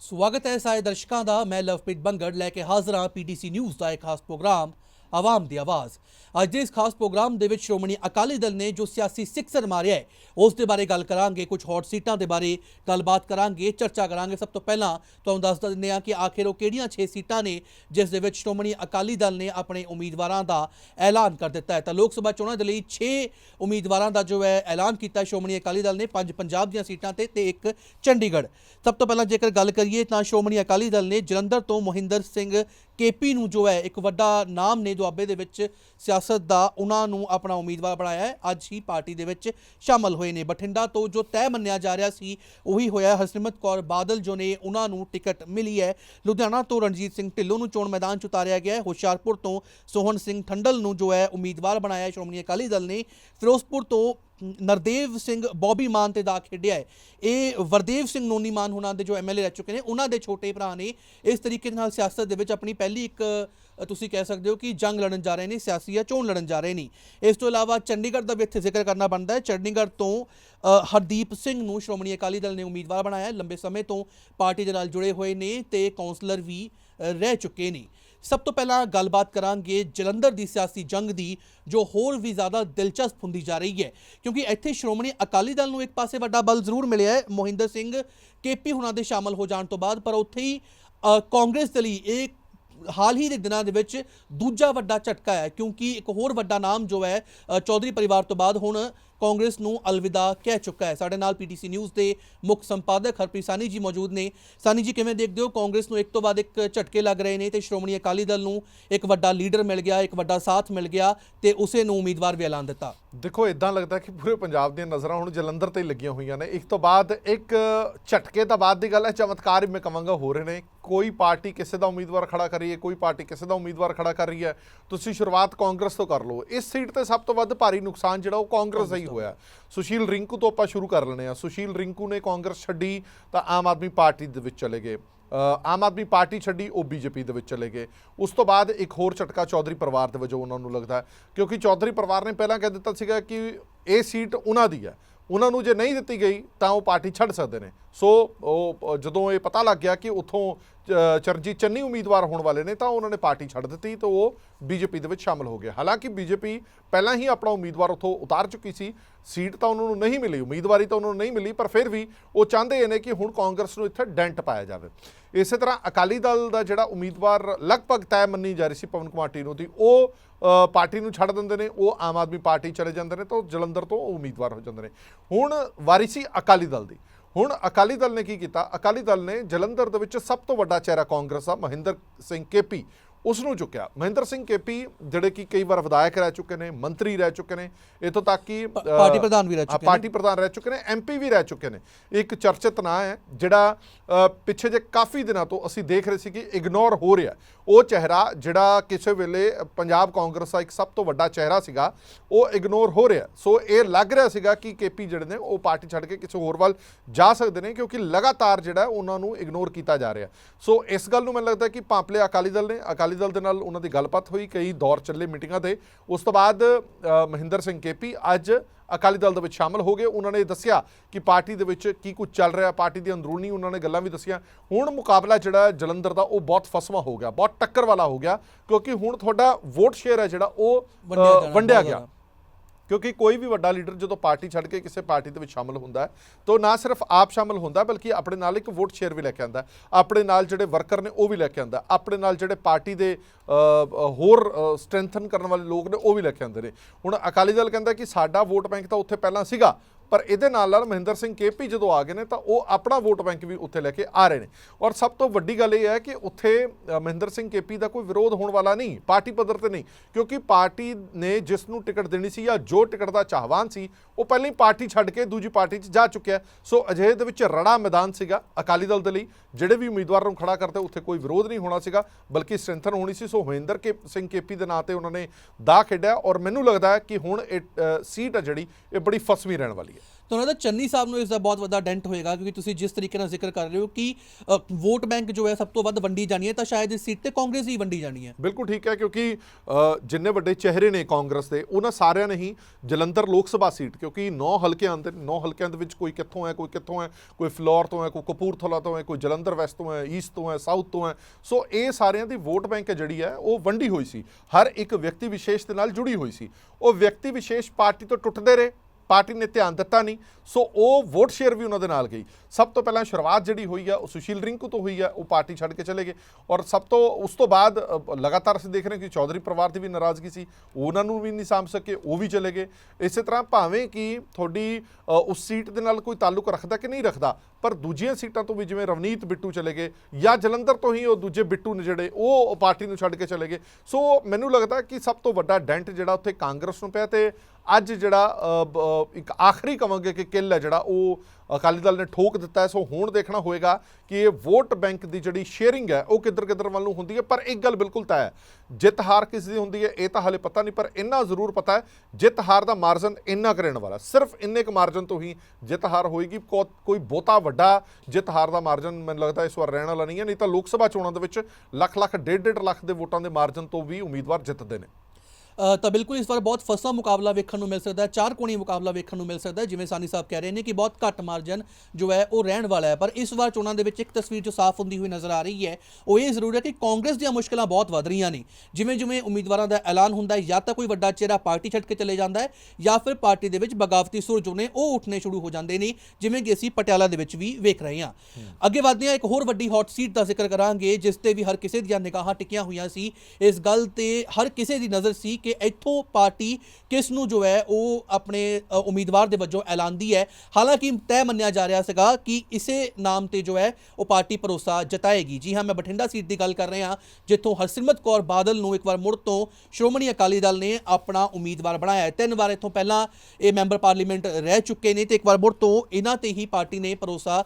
ਸਵਾਗਤ ਹੈ ਸਾਰੇ ਦਰਸ਼ਕਾਂ ਦਾ। ਮੈਂ ਲਵਪ੍ਰੀਤ ਬੰਗੜ, ਲੈ ਕੇ ਹਾਜ਼ਰ ਹਾਂ ਪੀਟੀਸੀ ਨਿਊਜ਼ ਦਾ ਇੱਕ ਖਾਸ ਪ੍ਰੋਗਰਾਮ। ਆਵਾਮ ਦੀ ਆਵਾਜ਼। ਅੱਜ ਦੇ ਇਸ ਖਾਸ ਪ੍ਰੋਗਰਾਮ ਦੇ ਵਿੱਚ ਸ਼੍ਰੋਮਣੀ ਅਕਾਲੀ ਦਲ ਨੇ ਜੋ ਸਿਆਸੀ ਸਿਕਸਰ ਮਾਰਿਆ ਹੈ, ਉਸ ਦੇ ਬਾਰੇ ਗੱਲ ਕਰਾਂਗੇ, ਕੁਝ ਹੌਟ ਸੀਟਾਂ ਦੇ ਬਾਰੇ ਗੱਲਬਾਤ ਕਰਾਂਗੇ, ਚਰਚਾ ਕਰਾਂਗੇ। ਸਭ ਤੋਂ ਪਹਿਲਾਂ ਤੁਹਾਨੂੰ ਦੱਸ ਦਿੰਦੇ ਹਾਂ ਕਿ ਆਖਿਰ ਉਹ ਕਿਹੜੀਆਂ 6 ਸੀਟਾਂ ਨੇ ਜਿਸ ਦੇ ਵਿੱਚ ਸ਼੍ਰੋਮਣੀ ਅਕਾਲੀ ਦਲ ਨੇ ਆਪਣੇ ਉਮੀਦਵਾਰਾਂ ਦਾ ਐਲਾਨ ਕਰ ਦਿੱਤਾ ਹੈ। ਤਾਂ ਲੋਕ ਸਭਾ ਚੋਣਾਂ ਦੇ ਲਈ 6 ਉਮੀਦਵਾਰਾਂ ਦਾ ਜੋ ਹੈ ਐਲਾਨ ਕੀਤਾ ਸ਼੍ਰੋਮਣੀ ਅਕਾਲੀ ਦਲ ਨੇ, ਪੰਜ ਪੰਜਾਬ ਦੀਆਂ ਸੀਟਾਂ ਤੇ ਤੇ ਇੱਕ ਚੰਡੀਗੜ੍ਹ। ਸਭ ਤੋਂ ਪਹਿਲਾਂ ਜੇਕਰ ਗੱਲ ਕਰੀਏ ਤਾਂ ਸ਼੍ਰੋਮਣੀ ਅਕਾਲੀ ਦਲ ਨੇ ਜਲੰਧਰ ਤੋਂ ਮੋਹਿੰਦਰ ਸਿੰਘ ਕੇਪੀ ਨੂੰ ਜੋ ਹੈ ਇੱਕ ਵੱਡਾ ਨਾਮ ਨੇ ਜੋ ਦੁਆਬੇ ਦੇ ਵਿੱਚ ਸਿਆਸਤ ਦਾ ਉਹਨਾਂ ਨੂੰ ਆਪਣਾ ਉਮੀਦਵਾਰ ਬਣਾਇਆ ਹੈ। ਅੱਜ ਹੀ ਪਾਰਟੀ ਦੇ ਵਿੱਚ ਸ਼ਾਮਲ ਹੋਏ ਨੇ। ਬਠਿੰਡਾ ਤੋਂ ਜੋ ਤੈਅ ਮੰਨਿਆ ਜਾ ਰਿਹਾ ਸੀ, ਉਹੀ ਹੋਇਆ ਹਰਸਿਮਰਤ ਕੌਰ ਬਾਦਲ ਜੋ ਨੇ, ਉਹਨਾਂ ਨੂੰ ਟਿਕਟ ਮਿਲੀ ਹੈ। ਲੁਧਿਆਣਾ ਤੋਂ ਰਣਜੀਤ ਸਿੰਘ ਢਿੱਲੋਂ ਨੂੰ ਚੋਣ ਮੈਦਾਨ 'ਚ ਉਤਾਰਿਆ ਗਿਆ ਹੈ। ਹੁਸ਼ਿਆਰਪੁਰ ਤੋਂ ਸੋਹਣ ਸਿੰਘ ਠੰਡਲ ਨੂੰ ਜੋ ਹੈ ਉਮੀਦਵਾਰ ਬਣਾਇਆ ਸ਼੍ਰੋਮਣੀ ਅਕਾਲੀ ਦਲ ਨੇ ਫਿਰੋਜ਼ਪੁਰ ਤੋਂ ਨਰਦੇਵ ਸਿੰਘ ਬੌਬੀ ਮਾਨ ਤੇ ਦਾ ਖੇਡਿਆ ਹੈ। ਇਹ ਵਰਦੇਵ ਸਿੰਘ ਨੋਨੀ ਮਾਨ ਹੁਣਾਂ ਦੇ ਜੋ ਐਮਐਲਏ ਰਹਿ ਚੁੱਕੇ ਨੇ, ਉਹਨਾਂ ਦੇ ਛੋਟੇ ਭਰਾ ਨੇ। ਇਸ ਤਰੀਕੇ ਨਾਲ ਸਿਆਸਤ ਦੇ ਵਿੱਚ ਆਪਣੀ ਪਹਿਲੀ ਇੱਕ ਤੁਸੀਂ ਕਹਿ ਸਕਦੇ ਹੋ ਕਿ ਜੰਗ ਲੜਨ ਜਾ ਰਹੇ ਨੇ, ਸਿਆਸੀ ਜਾਂ ਚੋਣ ਲੜਨ ਜਾ ਰਹੇ ਨੇ। ਇਸ ਤੋਂ ਇਲਾਵਾ ਚੰਡੀਗੜ੍ਹ ਦਾ ਵੀ ਇੱਥੇ ਜ਼ਿਕਰ ਕਰਨਾ ਬਣਦਾ ਹੈ। ਚੰਡੀਗੜ੍ਹ ਤੋਂ ਹਰਦੀਪ ਸਿੰਘ ਨੂੰ ਸ਼੍ਰੋਮਣੀ ਅਕਾਲੀ ਦਲ ਨੇ ਉਮੀਦਵਾਰ ਬਣਾਇਆ। ਹੈ ਲੰਬੇ ਸਮੇਂ ਤੋਂ ਪਾਰਟੀ ਦੇ ਨਾਲ ਜੁੜੇ ਹੋਏ ਨੇ ਤੇ ਕਾਉਂਸਲਰ ਵੀ ਰਹਿ ਚੁੱਕੇ ਨੇ। ਸਭ ਤੋਂ ਪਹਿਲਾਂ ਗੱਲਬਾਤ ਕਰਾਂਗੇ ਜਲੰਧਰ ਦੀ ਸਿਆਸੀ ਜੰਗ ਦੀ, ਜੋ ਹੋਰ ਵੀ ਜ਼ਿਆਦਾ ਦਿਲਚਸਪ ਹੁੰਦੀ ਜਾ ਰਹੀ ਹੈ। ਕਿਉਂਕਿ ਇੱਥੇ ਸ਼੍ਰੋਮਣੀ ਅਕਾਲੀ ਦਲ ਨੂੰ ਇੱਕ ਪਾਸੇ ਵੱਡਾ ਬਲ ਜ਼ਰੂਰ ਮਿਲਿਆ ਹੈ, ਮੋਹਿੰਦਰ ਸਿੰਘ, ਕੇਪੀ ਹੁਣਾਂ ਦੇ ਸ਼ਾਮਲ ਹੋ ਜਾਣ ਤੋਂ ਬਾਅਦ, ਪਰ ਉੱਥੇ ਹੀ ਕਾਂਗਰਸ ਦੇ ਲਈ ਇਹ ਹਾਲ ਹੀ ਦੇ ਦਿਨਾਂ ਦੇ ਵਿੱਚ ਦੂਜਾ ਵੱਡਾ ਝਟਕਾ ਹੈ। ਕਿਉਂਕਿ ਇੱਕ ਹੋਰ ਵੱਡਾ ਨਾਮ ਜੋ ਹੈ ਚੌਧਰੀ ਪਰਿਵਾਰ ਤੋਂ ਬਾਅਦ ਹੁਣ ਕਾਂਗਰਸ ਨੂੰ ਅਲਵਿਦਾ ਕਹਿ ਚੁੱਕਾ ਹੈ। ਸਾਡੇ ਨਾਲ ਪੀਟੀਸੀ ਨਿਊਜ਼ ਦੇ ਮੁੱਖ ਸੰਪਾਦਕ ਹਰਪ੍ਰੀਤ ਸਾਨੀ ਜੀ ਮੌਜੂਦ ਨੇ। ਸਾਨੀ ਜੀ, ਕਿਵੇਂ ਦੇਖਦੇ ਹੋ? ਕਾਂਗਰਸ ਨੂੰ ਇੱਕ ਤੋਂ ਬਾਅਦ ਇੱਕ ਝਟਕੇ ਲੱਗ ਰਹੇ ਨੇ ਤੇ ਸ਼੍ਰੋਮਣੀ ਅਕਾਲੀ ਦਲ ਨੂੰ ਇੱਕ ਵੱਡਾ ਲੀਡਰ ਮਿਲ ਗਿਆ, ਇੱਕ ਵੱਡਾ ਸਾਥ ਮਿਲ ਗਿਆ ਤੇ ਉਸੇ ਨੂੰ ਉਮੀਦਵਾਰ ਵੀ ਐਲਾਨ ਦਿੱਤਾ। ਦੇਖੋ ਇਦਾਂ ਲੱਗਦਾ ਕਿ ਪੂਰੇ ਪੰਜਾਬ ਦੀਆਂ ਨਜ਼ਰਾਂ ਹੁਣ ਜਲੰਧਰ ਤੇ ਲੱਗੀਆਂ ਹੋਈਆਂ ਨੇ। ਇੱਕ ਤੋਂ ਬਾਅਦ ਇੱਕ ਝਟਕੇ ਤਾਂ ਬਾਅਦ ਦੀ ਗੱਲ ਹੈ, ਚਮਤਕਾਰ ਹੀ ਮੈਂ ਕਵਾਂਗਾ ਹੋ ਰਹੇ ਨੇ। ਕੋਈ ਪਾਰਟੀ ਕਿਸੇ ਦਾ ਉਮੀਦਵਾਰ ਖੜਾ ਕਰ ਰਹੀ ਹੈ, ਕੋਈ ਪਾਰਟੀ ਕਿਸੇ ਦਾ ਉਮੀਦਵਾਰ ਖੜਾ ਕਰ ਰਹੀ ਹੈ। ਤੁਸੀਂ ਸ਼ੁਰੂਆਤ ਕਾਂਗਰਸ ਤੋਂ ਕਰ ਲਓ। ਇਸ ਸੀਟ ਤੇ ਸਭ ਤੋਂ ਵੱਧ ਭਾਰੀ ਨੁਕਸਾਨ ਜਿਹੜਾ ਉਹ ਕਾਂਗਰਸ ਦਾ ਹੀ ਹੋਇਆ। ਸੁਸ਼ੀਲ ਰਿੰਕੂ ਤੋਂ ਆਪਾਂ ਸ਼ੁਰੂ ਕਰ ਲੈਣੇ ਆ ਸੁਸ਼ੀਲ ਰਿੰਕੂ ਨੇ ਕਾਂਗਰਸ ਛੱਡੀ ਤਾਂ ਆਮ ਆਦਮੀ ਪਾਰਟੀ ਦੇ ਵਿੱਚ ਚਲੇ ਗਏ। ਆਮ ਆਦਮੀ ਪਾਰਟੀ ਛੱਡੀ ਉਹ ਬੀਜੇਪੀ ਦੇ ਵਿੱਚ ਚਲੇ ਗਏ। ਉਸ ਤੋਂ ਬਾਅਦ ਇੱਕ ਹੋਰ ਝਟਕਾ ਚੌਧਰੀ ਪਰਿਵਾਰ ਦੇ ਵਜੋਂ ਉਹਨਾਂ ਨੂੰ ਲੱਗਦਾ ਕਿਉਂਕਿ ਚੌਧਰੀ ਪਰਿਵਾਰ ਨੇ ਪਹਿਲਾਂ ਕਹਿ ਦਿੱਤਾ ਸੀਗਾ ਕਿ ਇਹ ਸੀਟ ਉਹਨਾਂ ਦੀ ਹੈ। ਉਹਨਾਂ ਨੂੰ ਜੇ ਨਹੀਂ ਦਿੱਤੀ ਗਈ ਤਾਂ ਉਹ ਪਾਰਟੀ ਛੱਡ ਸਕਦੇ ਨੇ। ਸੋ ਉਹ ਜਦੋਂ ਇਹ ਪਤਾ ਲੱਗ ਗਿਆ ਕਿ ਉੱਥੋਂ ਚਰਨਜੀਤ ਚੰਨੀ ਉਮੀਦਵਾਰ ਹੋਣ ਵਾਲੇ ਨੇ ਤਾਂ ਉਹਨਾਂ ਨੇ ਪਾਰਟੀ ਛੱਡ ਦਿੱਤੀ ਤੇ ਉਹ ਬੀਜੇਪੀ ਦੇ ਵਿੱਚ ਸ਼ਾਮਲ ਹੋ ਗਏ ਹਾਲਾਂਕਿ ਬੀਜੇਪੀ ਪਹਿਲਾਂ ਹੀ ਆਪਣਾ ਉਮੀਦਵਾਰ ਉੱਥੋਂ ਉਤਾਰ ਚੁੱਕੀ ਸੀ। ਸੀਟ ਤਾਂ ਉਹਨਾਂ ਨੂੰ ਨਹੀਂ ਮਿਲੀ, ਉਮੀਦਵਾਰੀ ਤਾਂ ਉਹਨਾਂ ਨੂੰ ਨਹੀਂ ਮਿਲੀ, ਪਰ ਫਿਰ ਵੀ ਉਹ ਚਾਹੁੰਦੇ ਇਹ ਨੇ ਕਿ ਹੁਣ ਕਾਂਗਰਸ ਨੂੰ ਇੱਥੇ ਡੈਂਟ ਪਾਇਆ ਜਾਵੇ। ਇਸੇ ਤਰ੍ਹਾਂ ਅਕਾਲੀ ਦਲ ਦਾ ਜਿਹੜਾ ਉਮੀਦਵਾਰ ਲਗਭਗ ਤੈਅ ਮੰਨੀ ਜਾ ਰਹੀ ਸੀ ਪਵਨ ਕੁਮਾਰ ਟੀਨੂ ਦੀ, ਉਹ ਪਾਰਟੀ ਨੂੰ ਛੱਡ ਦਿੰਦੇ ਨੇ, ਉਹ ਆਮ ਆਦਮੀ ਪਾਰਟੀ ਚਲੇ ਜਾਂਦੇ ਨੇ ਤਾਂ ਉਹ ਜਲੰਧਰ ਤੋਂ ਉਹ ਉਮੀਦਵਾਰ ਹੋ ਜਾਂਦੇ ਨੇ। ਹੁਣ ਵਾਰੀ ਸੀ ਅਕਾਲੀ ਦਲ ਦੀ। ਹੁਣ ਅਕਾਲੀ ਦਲ ਨੇ ਕੀ ਕੀਤਾ? ਅਕਾਲੀ ਦਲ ਨੇ ਜਲੰਧਰ ਦੇ ਵਿੱਚ ਸਭ ਤੋਂ ਵੱਡਾ ਚਿਹਰਾ ਕਾਂਗਰਸ ਦਾ ਮਹਿੰਦਰ ਸਿੰਘ ਕੇਪੀ। ਉਸ ਨੂੰ ਚੁੱਕਿਆ। ਮਹਿੰਦਰ ਸਿੰਘ ਕੇਪੀ ਜਿਹੜੇ ਕਿ ਕਈ ਵਾਰ ਵਿਧਾਇਕ ਰਹਿ ਚੁੱਕੇ ਨੇ ਮੰਤਰੀ ਰਹਿ ਚੁੱਕੇ ਨੇ ਇਥੋਂ ਤੱਕ ਕਿ ਪਾਰਟੀ ਪ੍ਰਧਾਨ ਵੀ ਰਹਿ ਚੁੱਕੇ ਨੇ। ਪਾਰਟੀ ਪ੍ਰਧਾਨ ਰਹਿ ਚੁੱਕੇ ਨੇ ਐਮਪੀ ਵੀ ਰਹਿ ਚੁੱਕੇ ਨੇ। ਇੱਕ ਚਰਚਿਤ ਨਾਂ ਹੈ ਜਿਹੜਾ ਪਿੱਛੇ ਜੇ ਕਾਫੀ ਦਿਨਾਂ ਤੋਂ ਅਸੀਂ ਦੇਖ ਰਹੇ ਸੀ ਕਿ ਇਗਨੋਰ ਹੋ ਰਿਹਾ ਉਹ ਚਿਹਰਾ ਜਿਹੜਾ ਕਿਸੇ ਵੇਲੇ ਪੰਜਾਬ ਕਾਂਗਰਸ ਦਾ ਇੱਕ ਸਭ ਤੋਂ ਵੱਡਾ ਚਿਹਰਾ ਸੀਗਾ ਉਹ ਇਗਨੋਰ ਹੋ ਰਿਹਾ ਸੋ ਇਹ ਲੱਗ ਰਿਹਾ ਸੀਗਾ ਕਿ ਕੇਪੀ ਜਿਹੜੇ ਨੇ ਉਹ ਪਾਰਟੀ ਛੱਡ ਕੇ ਕਿਸੇ ਹੋਰ ਵੱਲ ਜਾ ਸਕਦੇ ਨੇ ਕਿਉਂਕਿ ਲਗਾਤਾਰ ਜਿਹੜਾ ਉਹਨਾਂ ਨੂੰ ਇਗਨੋਰ ਕੀਤਾ ਜਾ ਰਿਹਾ ਸੋ ਇਸ ਗੱਲ ਨੂੰ ਮੈਨੂੰ ਲੱਗਦਾ ਕਿ ਭਾਂਪਲੇ ਅਕਾਲੀ ਦਲ ਨੇ ਅਕਾਲੀ ਦਲ ਦੇ ਨਾਲ ਉਹਨਾਂ ਦੀ ਗੱਲਬਾਤ ਹੋਈ ਕਈ ਦੌਰ ਚੱਲੇ ਮੀਟਿੰਗਾਂ ਦੇ। ਉਸ ਤੋਂ ਬਾਅਦ ਮਹਿੰਦਰ ਸਿੰਘ ਕੇਪੀ ਅੱਜ ਅਕਾਲੀ ਦਲ ਦੇ ਵਿੱਚ ਸ਼ਾਮਲ ਹੋ ਗਏ। ਉਹਨਾਂ ਨੇ ਦੱਸਿਆ ਕਿ ਪਾਰਟੀ ਦੇ ਵਿੱਚ ਕੀ ਕੁਝ ਚੱਲ ਰਿਹਾ ਪਾਰਟੀ ਦੀ ਅੰਦਰੂਨੀ ਉਹਨਾਂ ਨੇ ਗੱਲਾਂ ਵੀ ਦੱਸੀਆਂ। ਹੁਣ ਮੁਕਾਬਲਾ ਜਿਹੜਾ ਜਲੰਧਰ ਦਾ ਉਹ ਬਹੁਤ ਫਸਵਾ ਹੋ ਗਿਆ ਬਹੁਤ ਟੱਕਰ ਵਾਲਾ ਹੋ ਗਿਆ ਕਿਉਂਕਿ ਹੁਣ ਤੁਹਾਡਾ ਵੋਟ ਸ਼ੇਅਰ ਹੈ ਜਿਹੜਾ ਉਹ ਵੰਡਿਆ ਗਿਆ। ਕਿਉਂਕਿ ਕੋਈ ਵੀ ਵੱਡਾ ਲੀਡਰ ਜਦੋਂ ਪਾਰਟੀ ਛੱਡ ਕੇ ਕਿਸੇ ਪਾਰਟੀ ਦੇ ਵਿੱਚ ਸ਼ਾਮਲ ਹੁੰਦਾ ਹੈ, ਤਾਂ ਨਾ ਸਿਰਫ ਆਪ ਸ਼ਾਮਲ ਹੁੰਦਾ, ਬਲਕਿ ਆਪਣੇ ਨਾਲ ਇੱਕ ਵੋਟ ਸ਼ੇਅਰ ਵੀ ਲੈ ਕੇ ਆਉਂਦਾ ਆਪਣੇ ਨਾਲ ਜਿਹੜੇ ਵਰਕਰ ਨੇ, ਉਹ ਵੀ ਲੈ ਕੇ ਆਉਂਦਾ ਆਪਣੇ ਨਾਲ ਜਿਹੜੇ ਪਾਰਟੀ ਦੇ ਹੋਰ ਸਟਰੈਂਥਨ ਕਰਨ ਵਾਲੇ ਲੋਕ ਨੇ, ਉਹ ਵੀ ਲੈ ਕੇ ਆਉਂਦੇ ਨੇ। ਹੁਣ ਅਕਾਲੀ ਦਲ ਕਹਿੰਦਾ ਕਿ ਸਾਡਾ ਵੋਟ ਬੈਂਕ ਤਾਂ ਉੱਥੇ ਪਹਿਲਾਂ ਸੀਗਾ ਪਰ ਇਹਦੇ ਨਾਲ ਨਾਲ ਮਹਿੰਦਰ ਸਿੰਘ ਕੇਪੀ ਜਦੋਂ ਆ ਗਏ ਨੇ ਤਾਂ ਉਹ ਆਪਣਾ ਵੋਟ ਬੈਂਕ ਵੀ ਉੱਥੇ ਲੈ ਕੇ ਆ ਰਹੇ ਨੇ। ਔਰ ਸਭ ਤੋਂ ਵੱਡੀ ਗੱਲ ਇਹ ਹੈ ਕਿ ਉੱਥੇ ਮਹਿੰਦਰ ਸਿੰਘ ਕੇਪੀ ਦਾ ਕੋਈ ਵਿਰੋਧ ਹੋਣ ਵਾਲਾ ਨਹੀਂ, ਪਾਰਟੀ ਪੱਧਰ ਤੇ ਨਹੀਂ। ਕਿਉਂਕਿ ਪਾਰਟੀ ਨੇ ਜਿਸ ਨੂੰ ਟਿਕਟ ਦੇਣੀ ਸੀ ਜਾਂ ਜੋ ਟਿਕਟ ਦਾ ਚਾਹਵਾਨ ਸੀ, ਉਹ ਪਹਿਲਾਂ ਹੀ ਪਾਰਟੀ ਛੱਡ ਕੇ ਦੂਜੀ ਪਾਰਟੀ 'ਚ ਜਾ ਚੁੱਕਿਆ ਸੋ ਅਜਿਹੇ ਦੇ ਵਿੱਚ ਰੜਾ ਮੈਦਾਨ ਸੀਗਾ ਅਕਾਲੀ ਦਲ ਦੇ ਲਈ। ਜਿਹੜੇ ਵੀ ਉਮੀਦਵਾਰ ਨੂੰ ਖੜਾ ਕਰਦੇ, ਉੱਥੇ ਕੋਈ ਵਿਰੋਧ ਨਹੀਂ ਹੋਣਾ ਸੀਗਾ, ਬਲਕਿ ਸਟਰੈਂਥਨ ਹੋਣੀ ਸੀ। So Mahinder K, Singh KP ਦੇ ਨਾਂ ਤੇ ਉਹਨਾਂ ਨੇ ਦਾ ਖੇਡਿਆ ਔਰ ਮੈਨੂੰ ਲੱਗਦਾ ਹੈ ਕਿ ਹੁਣ ਇਹ ਸੀਟ ਹੈ ਜਿਹੜੀ, ਇਹ ਬੜੀ ਫਸਵੀਂ ਰਹਿਣ ਵਾਲੀ ਤਾਂ ਉਹਨਾਂ ਦਾ ਚੰਨੀ ਸਾਹਿਬ ਨੂੰ ਇਸ ਦਾ ਬਹੁਤ ਵੱਡਾ ਡੈਂਟ ਹੋਏਗਾ, ਕਿਉਂਕਿ ਤੁਸੀਂ ਜਿਸ ਤਰੀਕੇ ਨਾਲ ਜ਼ਿਕਰ ਕਰ ਰਹੇ ਹੋ ਕਿ ਵੋਟ ਬੈਂਕ ਜੋ ਹੈ ਸਭ ਤੋਂ ਵੱਧ ਵੰਡੀ ਜਾਣੀ ਹੈ, ਤਾਂ ਸ਼ਾਇਦ ਇਸ ਸੀਟ ਤੇ ਕਾਂਗਰਸ ਹੀ ਵੰਡੀ ਜਾਣੀ ਹੈ। ਬਿਲਕੁਲ ਠੀਕ ਹੈ, ਕਿਉਂਕਿ ਜਿੰਨੇ ਵੱਡੇ ਚਿਹਰੇ ਨੇ ਕਾਂਗਰਸ ਦੇ, ਉਹਨਾਂ ਸਾਰਿਆਂ ਨੇ ਹੀ ਜਲੰਧਰ ਲੋਕ ਸਭਾ ਸੀਟ, ਕਿਉਂਕਿ 9 ਹਲਕੇ ਆਉਂਦੇ ਨੇ 9 ਹਲਕਿਆਂ ਦੇ ਵਿੱਚ ਕੋਈ ਕਿੱਥੋਂ ਹੈ, ਕੋਈ ਕਿੱਥੋਂ ਹੈ, ਕੋਈ ਫਲੋਰ ਤੋਂ ਹੈ, ਕੋਈ ਕਪੂਰਥਲਾ ਤੋਂ ਹੈ, ਕੋਈ ਜਲੰਧਰ ਵੈਸਟ ਤੋਂ ਹੈ, ਈਸਟ ਤੋਂ ਹੈ, ਸਾਊਥ ਤੋਂ ਹੈ। ਸੋ ਇਹ ਸਾਰਿਆਂ ਦੀ ਵੋਟ ਬੈਂਕ ਜਿਹੜੀ ਹੈ, ਉਹ ਵੰਡੀ ਹੋਈ ਸੀ। ਹਰ ਇੱਕ ਵਿਅਕਤੀ ਵਿਸ਼ੇਸ਼ ਦੇ ਨਾਲ ਜੁੜੀ ਹੋਈ ਸੀ। ਉਹ ਵਿਅਕਤੀ ਵਿਸ਼ੇਸ਼ ਪਾਰਟੀ ਤੋਂ ਟੁੱਟਦੇ ਰਹੇ। ਪਾਰਟੀ ਨੇ ਧਿਆਨ ਦਿੱਤਾ ਨਹੀਂ, ਸੋ ਉਹ ਵੋਟ ਸ਼ੇਅਰ ਵੀ ਉਹਨਾਂ ਦੇ ਨਾਲ ਗਈ। ਸਭ ਤੋਂ ਪਹਿਲਾਂ ਸ਼ੁਰੂਆਤ ਜਿਹੜੀ ਹੋਈ ਆ, ਉਹ ਸੁਸ਼ੀਲ ਰਿੰਕੂ ਤੋਂ ਹੋਈ ਆ, ਉਹ ਪਾਰਟੀ ਛੱਡ ਕੇ ਚਲੇ ਗਏ। ਔਰ ਸਭ ਤੋਂ ਉਸ ਤੋਂ ਬਾਅਦ ਲਗਾਤਾਰ ਅਸੀਂ ਦੇਖ ਰਹੇ ਕਿ ਚੌਧਰੀ ਪਰਿਵਾਰ ਦੀ ਵੀ ਨਾਰਾਜ਼ਗੀ ਸੀ, ਉਹਨਾਂ ਨੂੰ ਵੀ ਨਹੀਂ ਸਾਂਭ ਸਕੇ, ਉਹ ਵੀ ਚਲੇ ਗਏ। ਇਸੇ ਤਰ੍ਹਾਂ ਭਾਵੇਂ ਕਿ ਤੁਹਾਡੀ ਉਸ ਸੀਟ ਦੇ ਨਾਲ ਕੋਈ ਤਾਲੁਕ ਰੱਖਦਾ ਕਿ ਨਹੀਂ ਰੱਖਦਾ, ਪਰ ਦੂਜੀਆਂ ਸੀਟਾਂ ਤੋਂ ਵੀ ਜਿਵੇਂ ਰਵਨੀਤ ਬਿੱਟੂ ਚਲੇ ਗਏ, ਜਾਂ ਜਲੰਧਰ ਤੋਂ ਹੀ ਉਹ ਦੂਜੇ ਬਿੱਟੂ ਨੇ ਜਿਹੜੇ, ਉਹ ਪਾਰਟੀ ਨੂੰ ਛੱਡ ਕੇ ਚਲੇ ਗਏ। ਸੋ ਮੈਨੂੰ ਲੱਗਦਾ ਕਿ ਸਭ ਤੋਂ ਵੱਡਾ ਡੈਂਟ ਜਿਹੜਾ ਉੱਥੇ ਕਾਂਗਰਸ ਨੂੰ ਪਿਆ ਤੇ ਅੱਜ ਜਿਹੜਾ ਇੱਕ ਆਖਰੀ ਕਵਾਂਗੇ ਕਿ ਕਿੱਲ ਹੈ ਜਿਹੜਾ, ਉਹ ਅਕਾਲੀ ਦਲ ਨੇ ਠੋਕ ਦਿੱਤਾ ਹੈ। ਸੋ ਹੁਣ ਦੇਖਣਾ ਹੋਏਗਾ ਕਿ ਇਹ ਵੋਟ ਬੈਂਕ ਦੀ ਜਿਹੜੀ ਸ਼ੇਅਰਿੰਗ ਹੈ, ਉਹ ਕਿੱਧਰ ਕਿੱਧਰ ਵੱਲ ਨੂੰ ਹੁੰਦੀ ਹੈ। ਪਰ ਇੱਕ ਗੱਲ ਬਿਲਕੁਲ ਤੈਅ ਹੈ, ਜਿੱਤ ਹਾਰ ਕਿਸ ਦੀ ਹੁੰਦੀ ਹੈ, ਇਹ ਤਾਂ ਹਾਲੇ ਪਤਾ ਨਹੀਂ, ਪਰ ਇੰਨਾ ਜ਼ਰੂਰ ਪਤਾ ਹੈ, ਜਿੱਤ ਹਾਰ ਦਾ ਮਾਰਜਨ ਇੰਨਾ ਕੁ ਰਹਿਣ ਵਾਲਾ ਸਿਰਫ ਇੰਨੇ ਕੁ ਮਾਰਜਨ ਤੋਂ ਹੀ ਜਿੱਤ ਹਾਰ ਹੋਏਗੀ ਕੋਈ ਬਹੁਤਾ ਵੱਡਾ ਜਿੱਤ ਹਾਰ ਦਾ ਮਾਰਜਨ ਮੈਨੂੰ ਲੱਗਦਾ ਇਸ ਵਾਰ ਰਹਿਣ ਵਾਲਾ ਨਹੀਂ ਹੈ, ਨਹੀਂ ਤਾਂ ਲੋਕ ਸਭਾ ਚੋਣਾਂ ਦੇ ਵਿੱਚ ਲੱਖ ਲੱਖ ਡੇਢ ਡੇਢ ਲੱਖ ਦੇ ਵੋਟਾਂ ਦੇ ਮਾਰਜਨ ਤੋਂ ਵੀ ਉਮੀਦਵਾਰ ਜਿੱਤਦੇ ਨੇ। ਤਾਂ ਬਿਲਕੁਲ ਇਸ ਵਾਰ ਬਹੁਤ ਫਸਾ ਮੁਕਾਬਲਾ ਵੇਖਣ ਨੂੰ ਮਿਲ ਸਕਦਾ ਹੈ ਚਾਰ ਕੋਣੀ ਮੁਕਾਬਲਾ ਵੇਖਣ ਨੂੰ ਮਿਲ ਸਕਦਾ ਹੈ ਜਿਵੇਂ ਸਾਨੀ ਸਾਹਿਬ ਕਹਿ ਰਹੇ ਨੇ ਕਿ ਬਹੁਤ ਘੱਟ ਮਾਰਜਨ ਜੋ ਹੈ ਉਹ ਰਹਿਣ ਵਾਲਾ ਹੈ। ਪਰ ਇਸ ਵਾਰ ਚੋਣਾਂ ਦੇ ਵਿੱਚ ਇੱਕ ਤਸਵੀਰ ਜੋ ਸਾਫ਼ ਹੁੰਦੀ ਹੋਈ ਨਜ਼ਰ ਆ ਰਹੀ ਹੈ ਉਹ ਇਹ ਜ਼ਰੂਰ ਹੈ ਕਿ ਕਾਂਗਰਸ ਦੀਆਂ ਮੁਸ਼ਕਲਾਂ ਬਹੁਤ ਵਧ ਰਹੀਆਂ ਨੇ। ਜਿਵੇਂ ਜਿਵੇਂ ਉਮੀਦਵਾਰਾਂ ਦਾ ਐਲਾਨ ਹੁੰਦਾ ਹੈ ਜਾਂ ਤਾਂ ਕੋਈ ਵੱਡਾ ਚਿਹਰਾ ਪਾਰਟੀ ਛੱਡ ਕੇ ਚਲੇ ਜਾਂਦਾ ਹੈ ਜਾਂ ਫਿਰ ਪਾਰਟੀ ਦੇ ਵਿੱਚ ਬਗਾਵਤੀ ਸੁਰ ਜੋ ਨੇ ਉਹ ਉੱਠਣੇ ਸ਼ੁਰੂ ਹੋ ਜਾਂਦੇ ਨੇ ਜਿਵੇਂ ਕਿ ਅਸੀਂ ਪਟਿਆਲਾ ਦੇ ਵਿੱਚ ਵੀ ਵੇਖ ਰਹੇ ਹਾਂ। ਅੱਗੇ ਵਧਦੇ ਹਾਂ ਇੱਕ ਹੋਰ ਵੱਡੀ ਹੌਟ ਸੀਟ ਦਾ ਜ਼ਿਕਰ ਕਰਾਂਗੇ ਜਿਸ ਤੇ ਵੀ ਹਰ ਕਿਸੇ ਦੀਆਂ ਨਿਗਾਹਾਂ ਟਿਕੀਆਂ ਹੋਈਆਂ ਸੀ। ਇਸ ਗੱਲ ਤੇ ਹਰ ਕਿਸੇ ਦੀ ਨਜ਼ਰ ਸੀ ਕਿ ਇੱਥੋਂ ਪਾਰਟੀ ਕਿਸ ਨੂੰ ਜੋ ਹੈ ਉਹ ਆਪਣੇ ਉਮੀਦਵਾਰ ਦੇ ਵਜੋਂ ਐਲਾਨਦੀ ਹੈ। ਹਾਲਾਂਕਿ ਤੈਅ ਮੰਨਿਆ ਜਾ ਰਿਹਾ ਸੀਗਾ ਕਿ ਇਸੇ ਨਾਮ ਤੇ ਜੋ ਹੈ ਉਹ ਪਾਰਟੀ ਭਰੋਸਾ ਜਤਾਏਗੀ। ਜੀ ਹਾਂ, ਮੈਂ ਬਠਿੰਡਾ ਸੀਟ ਦੀ ਗੱਲ ਕਰ ਰਿਹਾ ਜਿੱਥੋਂ ਹਰਸਿਮਰਤ ਕੌਰ ਬਾਦਲ ਨੂੰ ਇੱਕ ਵਾਰ ਮੁੜ ਤੋਂ ਸ਼੍ਰੋਮਣੀ ਅਕਾਲੀ ਦਲ ਨੇ ਆਪਣਾ ਉਮੀਦਵਾਰ ਬਣਾਇਆ ਹੈ। ਤਿੰਨ ਵਾਰ ਇੱਥੋਂ ਪਹਿਲਾਂ ਇਹ ਮੈਂਬਰ ਪਾਰਲੀਮੈਂਟ ਰਹਿ ਚੁੱਕੇ ਨੇ ਤੇ ਇੱਕ ਵਾਰ ਮੁੜ ਤੋਂ ਇਹਨਾਂ ਤੇ ਹੀ ਪਾਰਟੀ ਨੇ ਭਰੋਸਾ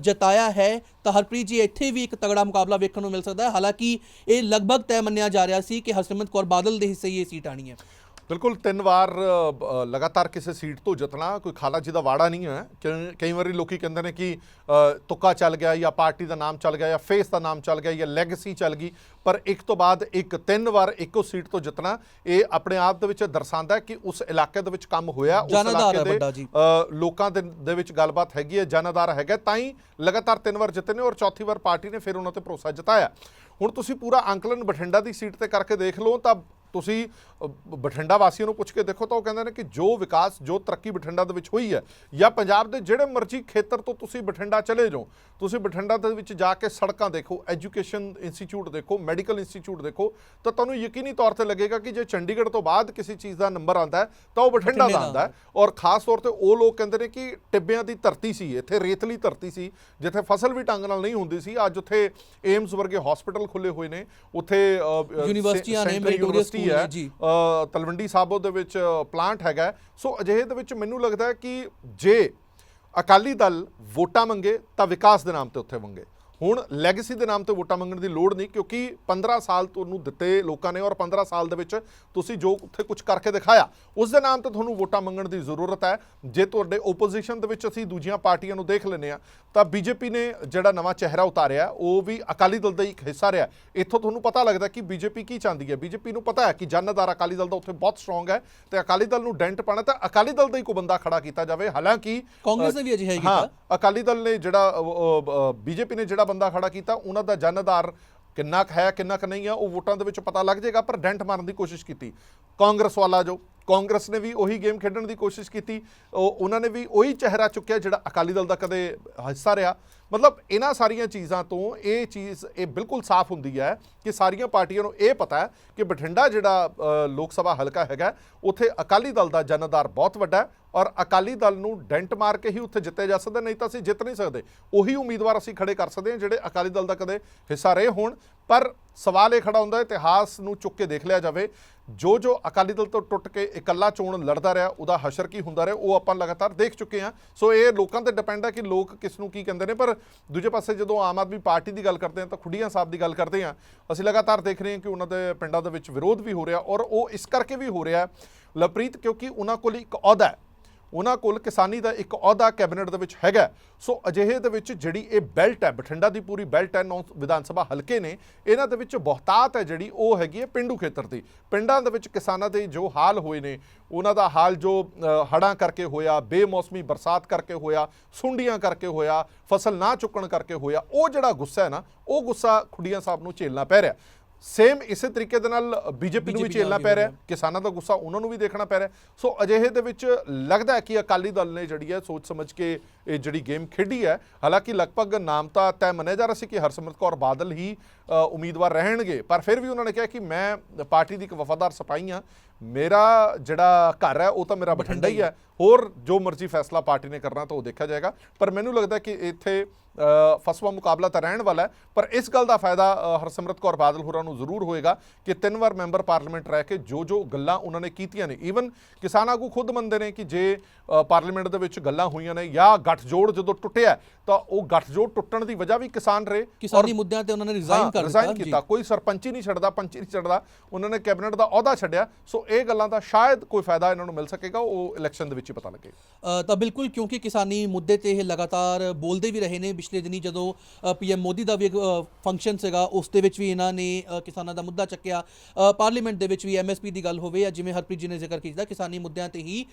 ਜਤਾਇਆ ਹੈ। ਤਾਂ ਹਰਪ੍ਰੀਤ ਜੀ, ਇੱਥੇ ਵੀ ਇੱਕ ਤਗੜਾ ਮੁਕਾਬਲਾ ਵੇਖਣ ਨੂੰ ਮਿਲ ਸਕਦਾ ਹੈ। ਹਾਲਾਂਕਿ ਇਹ ਲਗਭਗ ਤੈਅ ਮੰਨਿਆ ਜਾ ਰਿਹਾ ਸੀ ਕਿ ਹਰਸਿਮਰਤ ਕੌਰ ਬਾਦਲ ਦੇ ਹਿੱਸੇ ਇਹ ਸੀਟ ਆਣੀ ਹੈ। ਬਿਲਕੁਲ ਤਿੰਨ ਵਾਰ ਲਗਾਤਾਰ ਕਿਸੇ ਸੀਟ ਤੋਂ ਜਿੱਤਣਾ ਕੋਈ ਖਾਲਾ ਜੀ ਦਾ ਵਾੜਾ ਨਹੀਂ ਹੈ। ਕਈ ਵਾਰੀ ਲੋਕੀ ਕਹਿੰਦੇ ਨੇ ਕਿ ਤੁੱਕਾ ਚੱਲ ਗਿਆ ਜਾਂ ਪਾਰਟੀ ਦਾ ਨਾਮ ਚੱਲ ਗਿਆ ਜਾਂ ਫੇਸ ਦਾ ਨਾਮ ਚੱਲ ਗਿਆ ਜਾਂ ਲੈਗੇਸੀ ਚੱਲ ਗਈ ਪਰ ਇੱਕ ਤੋਂ ਬਾਅਦ ਇੱਕ ਤਿੰਨ ਵਾਰ ਇੱਕੋ ਸੀਟ ਤੋਂ ਜਿੱਤਣਾ ਇਹ ਆਪਣੇ ਆਪ ਦੇ ਵਿੱਚ ਦਰਸਾਉਂਦਾ ਹੈ ਕਿ ਉਸ ਇਲਾਕੇ ਦੇ ਵਿੱਚ ਕੰਮ ਹੋਇਆ ਉਸ ਇਲਾਕੇ ਦੇ ਲੋਕਾਂ ਦੇ ਵਿੱਚ ਗੱਲਬਾਤ ਹੈਗੀ ਹੈ ਜਨਾਧਾਰ ਹੈਗਾ ਤਾਂ ਹੀ ਲਗਾਤਾਰ ਤਿੰਨ ਵਾਰ ਜਿੱਤੇ ਨੇ ਔਰ ਚੌਥੀ ਵਾਰ ਪਾਰਟੀ ਨੇ ਫਿਰ ਉਹਨਾਂ ਤੇ ਭਰੋਸਾ ਜਤਾਇਆ। ਹੁਣ ਤੁਸੀਂ ਪੂਰਾ ਅੰਕਲਨ ਬਠਿੰਡਾ ਦੀ ਸੀਟ ਤੇ ਕਰਕੇ ਦੇਖ ਲਓ ਤਾਂ ਤੁਸੀਂ ਬਠਿੰਡਾ ਵਾਸੀਆਂ ਨੂੰ ਪੁੱਛ ਕੇ ਦੇਖੋ ਤਾਂ ਉਹ ਕਹਿੰਦੇ ਨੇ ਕਿ ਜੋ ਵਿਕਾਸ ਜੋ ਤਰੱਕੀ ਬਠਿੰਡਾ ਦੇ ਵਿੱਚ ਹੋਈ ਹੈ ਜਾਂ ਪੰਜਾਬ ਦੇ ਜਿਹੜੇ ਮਰਜ਼ੀ ਖੇਤਰ ਤੋਂ ਤੁਸੀਂ ਬਠਿੰਡਾ ਚਲੇ ਜਾਓ ਤੁਸੀਂ ਬਠਿੰਡਾ ਦੇ ਵਿੱਚ ਜਾ ਕੇ ਸੜਕਾਂ ਦੇਖੋ ਐਜੂਕੇਸ਼ਨ ਇੰਸਟੀਚਿਊਟ ਦੇਖੋ ਮੈਡੀਕਲ ਇੰਸਟੀਚਿਊਟ ਦੇਖੋ ਤਾਂ ਤੁਹਾਨੂੰ ਯਕੀਨੀ ਤੌਰ ਤੇ ਲੱਗੇਗਾ ਕਿ ਜੇ ਚੰਡੀਗੜ੍ਹ ਤੋਂ ਬਾਅਦ ਕਿਸੇ ਚੀਜ਼ ਦਾ ਨੰਬਰ ਆਂਦਾ ਹੈ ਤਾਂ ਉਹ ਬਠਿੰਡਾ ਦਾ ਦਾ ਆਂਦਾ ਹੈ। ਔਰ ਖਾਸ ਤੌਰ ਤੇ ਉਹ ਲੋਕ ਕਹਿੰਦੇ ਨੇ ਕਿ ਟਿੱਬਿਆਂ ਦੀ ਧਰਤੀ ਸੀ ਇੱਥੇ ਰੇਤਲੀ ਧਰਤੀ ਸੀ ਜਿੱਥੇ ਫਸਲ ਵੀ ਢੰਗ ਨਾਲ ਨਹੀਂ ਹੁੰਦੀ ਸੀ ਅੱਜ ਉੱਥੇ ਏਮਸ ਵਰਗੇ ਹਸਪੀਟਲ ਖੁੱਲੇ ਹੋਏ ਨੇ ਉੱਥੇ ਯੂਨੀਵਰਸਿਟੀਆਂ ਨੇ, ਹੈ ਤਲਵੰਡੀ ਸਾਬੋ ਦੇ ਵਿੱਚ ਪਲਾਂਟ ਹੈਗਾ। ਸੋ ਅਜਿਹੇ ਦੇ ਵਿੱਚ ਮੈਨੂੰ ਲੱਗਦਾ ਹੈ ਕਿ ਜੇ ਅਕਾਲੀ ਦਲ ਵੋਟਾਂ ਮੰਗੇ ਤਾਂ ਵਿਕਾਸ ਦੇ ਨਾਮ ਤੇ ਉੱਥੇ ਮੰਗੇ ਹੁਣ ਲੈਗੇਸੀ ਦੇ ਨਾਮ ਤੇ ਵੋਟਾਂ ਮੰਗਣ ਦੀ ਲੋੜ ਨਹੀਂ ਕਿਉਂਕਿ 15 ਸਾਲ ਤੁਹਾਨੂੰ ਦਿੱਤੇ ਲੋਕਾਂ ਨੇ ਔਰ 15 ਸਾਲ ਦੇ ਵਿੱਚ ਤੁਸੀਂ ਜੋ ਉੱਥੇ ਕੁਝ ਕਰਕੇ ਦਿਖਾਇਆ ਉਸ ਦੇ ਨਾਮ ਤੇ ਤੁਹਾਨੂੰ ਵੋਟਾਂ ਮੰਗਣ ਦੀ ਜ਼ਰੂਰਤ ਹੈ। ਜੇ ਤੁਹਾਡੇ ਓਪੋਜੀਸ਼ਨ ਦੇ ਵਿੱਚ ਅਸੀਂ ਦੂਜੀਆਂ ਪਾਰਟੀਆਂ ਨੂੰ ਦੇਖ ਲੈਂਦੇ ਆ ਤਾਂ ਬੀਜੇਪੀ ਨੇ ਜਿਹੜਾ ਨਵਾਂ ਚਿਹਰਾ ਉਤਾਰਿਆ ਉਹ ਵੀ ਅਕਾਲੀ ਦਲ ਦਾ ਹੀ ਇੱਕ ਹਿੱਸਾ ਰਿਹਾ। ਇੱਥੋਂ ਤੁਹਾਨੂੰ ਪਤਾ ਲੱਗਦਾ ਕਿ ਬੀਜੇਪੀ ਕੀ ਚਾਹੁੰਦੀ ਹੈ। ਬੀਜੇਪੀ ਨੂੰ ਪਤਾ ਹੈ ਕਿ ਜਨਦਾਰ ਅਕਾਲੀ ਦਲ ਦਾ ਉੱਥੇ ਬਹੁਤ ਸਟਰੋਂਗ ਹੈ ਤੇ ਅਕਾਲੀ ਦਲ ਨੂੰ ਡੈਂਟ ਪਾਣਾ ਤਾਂ ਅਕਾਲੀ ਦਲ ਦਾ ਹੀ ਕੋਈ ਬੰਦਾ ਖੜਾ ਕੀਤਾ ਜਾਵੇ। ਹਾਲਾਂਕਿ ਕਾਂਗਰਸ ਨੇ ਵੀ ਅਜਿਹਾ ਹਾਂ ਕੀਤਾ। ਅਕਾਲੀ ਦਲ ਨੇ ਜਿਹੜਾ ਬੀਜੇਪੀ ਨੇ ਜਿਹੜਾ ਬੰਦਾ ਖੜਾ ਕੀਤਾ, ਉਹਨਾਂ ਦਾ ਜਨ ਆਧਾਰ ਕਿੰਨਾ ਕੁ ਹੈ, ਕਿੰਨਾ ਕੁ ਨਹੀਂ ਹੈ, ਉਹ ਵੋਟਾਂ ਦੇ ਵਿੱਚ ਪਤਾ ਲੱਗ ਜਾਏਗਾ, ਪਰ ਡੈਂਟ ਮਾਰਨ ਦੀ ਕੋਸ਼ਿਸ਼ ਕੀਤੀ। ਕਾਂਗਰਸ ਵਾਲਾ ਜੋ, ਕਾਂਗਰਸ ਨੇ ਵੀ ਉਹੀ ਗੇਮ ਖੇਡਣ ਦੀ ਕੋਸ਼ਿਸ਼ ਕੀਤੀ ਉਹਨਾਂ ਨੇ ਵੀ ਉਹੀ ਚਿਹਰਾ ਚੁੱਕਿਆ ਜਿਹੜਾ ਅਕਾਲੀ ਦਲ ਦਾ ਕਦੇ ਹਿੱਸਾ ਰਿਹਾ। ਮਤਲਬ ਇਹਨਾਂ ਸਾਰੀਆਂ ਚੀਜ਼ਾਂ ਤੋਂ ਇਹ ਚੀਜ਼, ਇਹ ਬਿਲਕੁਲ ਸਾਫ਼ ਹੁੰਦੀ ਹੈ ਕਿ ਸਾਰੀਆਂ ਪਾਰਟੀਆਂ ਨੂੰ ਇਹ ਪਤਾ ਹੈ ਕਿ ਬਠਿੰਡਾ ਜਿਹੜਾ ਲੋਕ ਸਭਾ ਹਲਕਾ ਹੈਗਾ, ਉੱਥੇ ਅਕਾਲੀ ਦਲ ਦਾ ਜਨਦਾਰ ਬਹੁਤ ਵੱਡਾ ਹੈ ਔਰ ਅਕਾਲੀ ਦਲ ਨੂੰ ਡੈਂਟ ਮਾਰ ਕੇ ਹੀ ਉੱਥੇ ਜਿੱਤੇ ਜਾ ਸਕਦੇ, ਨਹੀਂ ਤਾਂ ਅਸੀਂ ਜਿੱਤ ਨਹੀਂ ਸਕਦੇ। ਉਹੀ ਉਮੀਦਵਾਰ ਅਸੀਂ ਖੜੇ ਕਰ ਸਕਦੇ ਹਾਂ ਜਿਹੜੇ ਅਕਾਲੀ ਦਲ ਦਾ ਕਦੇ ਹਿੱਸਾ ਰਹੇ ਹੋਣ। ਪਰ ਸਵਾਲ ਇਹ ਖੜਾ ਹੁੰਦਾ ਇਤਿਹਾਸ ਨੂੰ ਚੁੱਕ ਕੇ ਦੇਖ ਲਿਆ ਜਾਵੇ, ਜੋ ਜੋ ਅਕਾਲੀ ਦਲ ਤੋਂ ਟੁੱਟ ਕੇ ਇਕੱਲਾ ਚੋਣ ਲੜਦਾ ਰਿਹਾ, ਉਹਦਾ ਹਸ਼ਰ ਕੀ ਹੁੰਦਾ ਰਿਹਾ, ਉਹ ਆਪਾਂ ਲਗਾਤਾਰ ਦੇਖ ਚੁੱਕੇ ਹਾਂ। ਸੋ ਇਹ ਲੋਕਾਂ ਤੇ ਡਿਪੈਂਡ ਹੈ ਕਿ ਲੋਕ ਕਿਸ ਨੂੰ ਕੀ ਕਹਿੰਦੇ ਨੇ, ਪਰ ਦੂਜੇ ਪਾਸੇ ਜਦੋਂ ਆਮ ਆਦਮੀ ਪਾਰਟੀ ਦੀ ਗੱਲ ਕਰਦੇ ਹਾਂ ਤਾਂ ਖੁੱਡੀਆਂ ਸਾਹਿਬ ਦੀ ਗੱਲ ਕਰਦੇ ਹਾਂ ਅਸੀਂ ਲਗਾਤਾਰ ਦੇਖ ਰਹੇ ਹਾਂ ਕਿ ਉਹਨਾਂ ਦੇ ਪਿੰਡਾਂ ਦੇ ਵਿੱਚ ਵਿਰੋਧ ਵੀ ਹੋ ਰਿਹਾ ਔਰ ਉਹ ਇਸ ਕਰਕੇ ਵੀ ਹੋ ਰਿਹਾ ਲਵਪ੍ਰੀਤ ਕਿਉਂਕਿ ਉਹਨਾਂ ਕੋਲ ਇੱਕ ਅਹੁਦਾ ਹੈ। ਉਹਨਾਂ ਕੋਲ ਕਿਸਾਨੀ ਦਾ ਇੱਕ ਅਹੁਦਾ ਕੈਬਨਿਟ ਦੇ ਵਿੱਚ ਹੈਗਾ ਸੋ ਅਜਿਹੇ ਦੇ ਵਿੱਚ ਜਿਹੜੀ ਇਹ ਬੈਲਟ ਹੈ ਬਠਿੰਡਾ ਦੀ ਪੂਰੀ ਬੈਲਟ ਹੈ ਨੌ ਵਿਧਾਨ ਸਭਾ ਹਲਕੇ ਨੇ ਇਹਨਾਂ ਦੇ ਵਿੱਚ ਬਹੁਤਾਤ ਹੈ ਜਿਹੜੀ ਉਹ ਹੈਗੀ ਹੈ ਪਿੰਡੂ ਖੇਤਰ ਦੀ। ਪਿੰਡਾਂ ਦੇ ਵਿੱਚ ਕਿਸਾਨਾਂ ਦੇ ਜੋ ਹਾਲ ਹੋਏ ਨੇ ਉਹਨਾਂ ਦਾ ਹਾਲ ਜੋ ਅ, ਹੜ੍ਹਾਂ ਕਰਕੇ ਹੋਇਆ ਬੇਮੌਸਮੀ ਬਰਸਾਤ ਕਰਕੇ ਹੋਇਆ ਸੁੰਡੀਆਂ ਕਰਕੇ ਹੋਇਆ ਫਸਲ ਨਾ ਚੁੱਕਣ ਕਰਕੇ ਹੋਇਆ ਉਹ ਜਿਹੜਾ ਗੁੱਸਾ ਹੈ ਨਾ ਉਹ ਗੁੱਸਾ ਖੁੱਡੀਆਂ ਸਾਹਿਬ ਨੂੰ ਝੇਲਣਾ ਪੈ ਰਿਹਾ। ਸੇਮ ਇਸੇ ਤਰੀਕੇ ਦੇ ਨਾਲ ਬੀਜੇਪੀ ਨੂੰ ਵੀ ਝੇਲਣਾ ਪੈ ਰਿਹਾ। ਕਿਸਾਨਾਂ ਦਾ ਗੁੱਸਾ ਉਹਨਾਂ ਨੂੰ ਵੀ ਦੇਖਣਾ ਪੈ ਰਿਹਾ। ਸੋ ਅਜਿਹੇ ਦੇ ਵਿੱਚ ਲੱਗਦਾ ਹੈ ਕਿ ਅਕਾਲੀ ਦਲ ਨੇ ਜਿਹੜੀ ਹੈ ਸੋਚ ਸਮਝ ਕੇ ਇਹ ਜਿਹੜੀ ਗੇਮ ਖੇਡੀ ਹੈ ਹਾਲਾਂਕਿ ਲਗਭਗ ਨਾਮ ਤਾਂ ਤੈਅ ਮੰਨਿਆ ਜਾ ਰਿਹਾ ਸੀ ਕਿ ਹਰਸਿਮਰਤ ਕੌਰ ਬਾਦਲ ਹੀ ਉਮੀਦਵਾਰ ਰਹਿਣਗੇ। ਪਰ ਫਿਰ ਵੀ ਉਹਨਾਂ ਨੇ ਕਿਹਾ ਕਿ ਮੈਂ ਪਾਰਟੀ ਦੀ ਇੱਕ ਵਫਾਦਾਰ ਸਿਪਾਹੀ ਹਾਂ। ਮੇਰਾ ਜਿਹੜਾ ਘਰ ਹੈ ਉਹ ਤਾਂ ਮੇਰਾ ਬਠਿੰਡਾ ਹੀ। ਹੈ। ਹੋਰ ਜੋ ਮਰਜ਼ੀ ਫੈਸਲਾ ਪਾਰਟੀ ਨੇ ਕਰਨਾ ਤਾਂ ਉਹ ਦੇਖਿਆ ਜਾਏਗਾ। ਪਰ ਮੈਨੂੰ ਲੱਗਦਾ ਕਿ ਇੱਥੇ ਫਸਵਾ ਮੁਕਾਬਲਾ ਤਾਂ ਰਹਿਣ ਵਾਲਾ ਹੈ ਪਰ ਇਸ ਗੱਲ ਦਾ ਫਾਇਦਾ ਹਰਸਿਮਰਤ ਕੌਰ ਬਾਦਲ ਹੋਰਾਂ ਨੂੰ ਜ਼ਰੂਰ ਹੋਏਗਾ ਕਿ ਤਿੰਨ ਵਾਰ ਮੈਂਬਰ ਪਾਰਲੀਮੈਂਟ ਰਹਿ ਕੇ ਜੋ ਜੋ ਗੱਲਾਂ ਉਹਨਾਂ ਨੇ ਕੀਤੀਆਂ ਨੇ ਈਵਨ ਕਿਸਾਨ ਆਗੂ ਖੁਦ ਮੰਨਦੇ ਨੇ ਕਿ ਜੇ ਪਾਰਲੀਮੈਂਟ ਦੇ ਵਿੱਚ ਗੱਲਾਂ ਹੋਈਆਂ ਨੇ ਜਾਂ ਗੱਠਜੋੜ ਜਦੋਂ ਟੁੱਟਿਆ ਤਾਂ ਉਹ ਗੱਠਜੋੜ ਟੁੱਟਣ ਦੀ ਵਜ੍ਹਾ ਵੀ ਕਿਸਾਨ ਰਹੇ। ਕਿਸਾਨੀ ਮੁੱਦਿਆਂ ਤੇ ਉਹਨਾਂ ਨੇ ਰਿਜ਼ਾਈਨ ਕਰ ਰਿਜ਼ਾਈਨ ਦਿੱਤਾ ਕੀਤਾ। ਕੋਈ ਸਰਪੰਚੀ ਨਹੀਂ ਛੱਡਦਾ ਪੰਚੀ ਨਹੀਂ ਛੱਡਦਾ। ਉਹਨਾਂ ਨੇ ਕੈਬਨਿਟ ਦਾ ਅਹੁਦਾ ਛੱਡਿਆ। ਸੋ ਇਹ ਗੱਲਾਂ ਦਾ ਸ਼ਾਇਦ ਕੋਈ ਫਾਇਦਾ ਇਹਨਾਂ ਨੂੰ ਮਿਲ ਸਕੇਗਾ ਉਹ ਇਲੈਕਸ਼ਨ ਦੇ ਵਿੱਚ ਹੀ ਪਤਾ ਲੱਗੇ। ਤਾਂ ਬਿਲਕੁਲ ਕਿਉਂਕਿ ਕਿਸਾਨੀ ਮੁੱਦੇ ਤੇ ਇਹ ਲਗਾਤਾਰ ਬੋਲਦੇ ਵੀ ਰਹੇ ਨੇ। ਪਿਛਲੇ ਦਿਨੀ ਜਦੋਂ ਪੀਐਮ ਮੋਦੀ ਦਾ ਵੀ ਫੰਕਸ਼ਨ ਸੀਗਾ ਉਸ ਦੇ ਵਿੱਚ ਵੀ ਇਹਨਾਂ ਨੇ ਕਿਸਾਨਾਂ ਦਾ ਮੁੱਦਾ ਚੱਕਿਆ। ਪਾਰਲੀਮੈਂਟ ਦੇ ਵਿੱਚ ਵੀ ਐਮਐਸਪੀ ਦੀ ਗੱਲ ਹੋਵੇ ਜਾਂ ਜਿਵੇਂ ਹਰਪ੍ਰੀਤ ਜੀ ਨੇ ਜ਼ਿਕਰ ਕੀਤਾ ਕਿਸਾਨੀ ਮੁੱਦਿਆਂ ਤੇ ਹੀ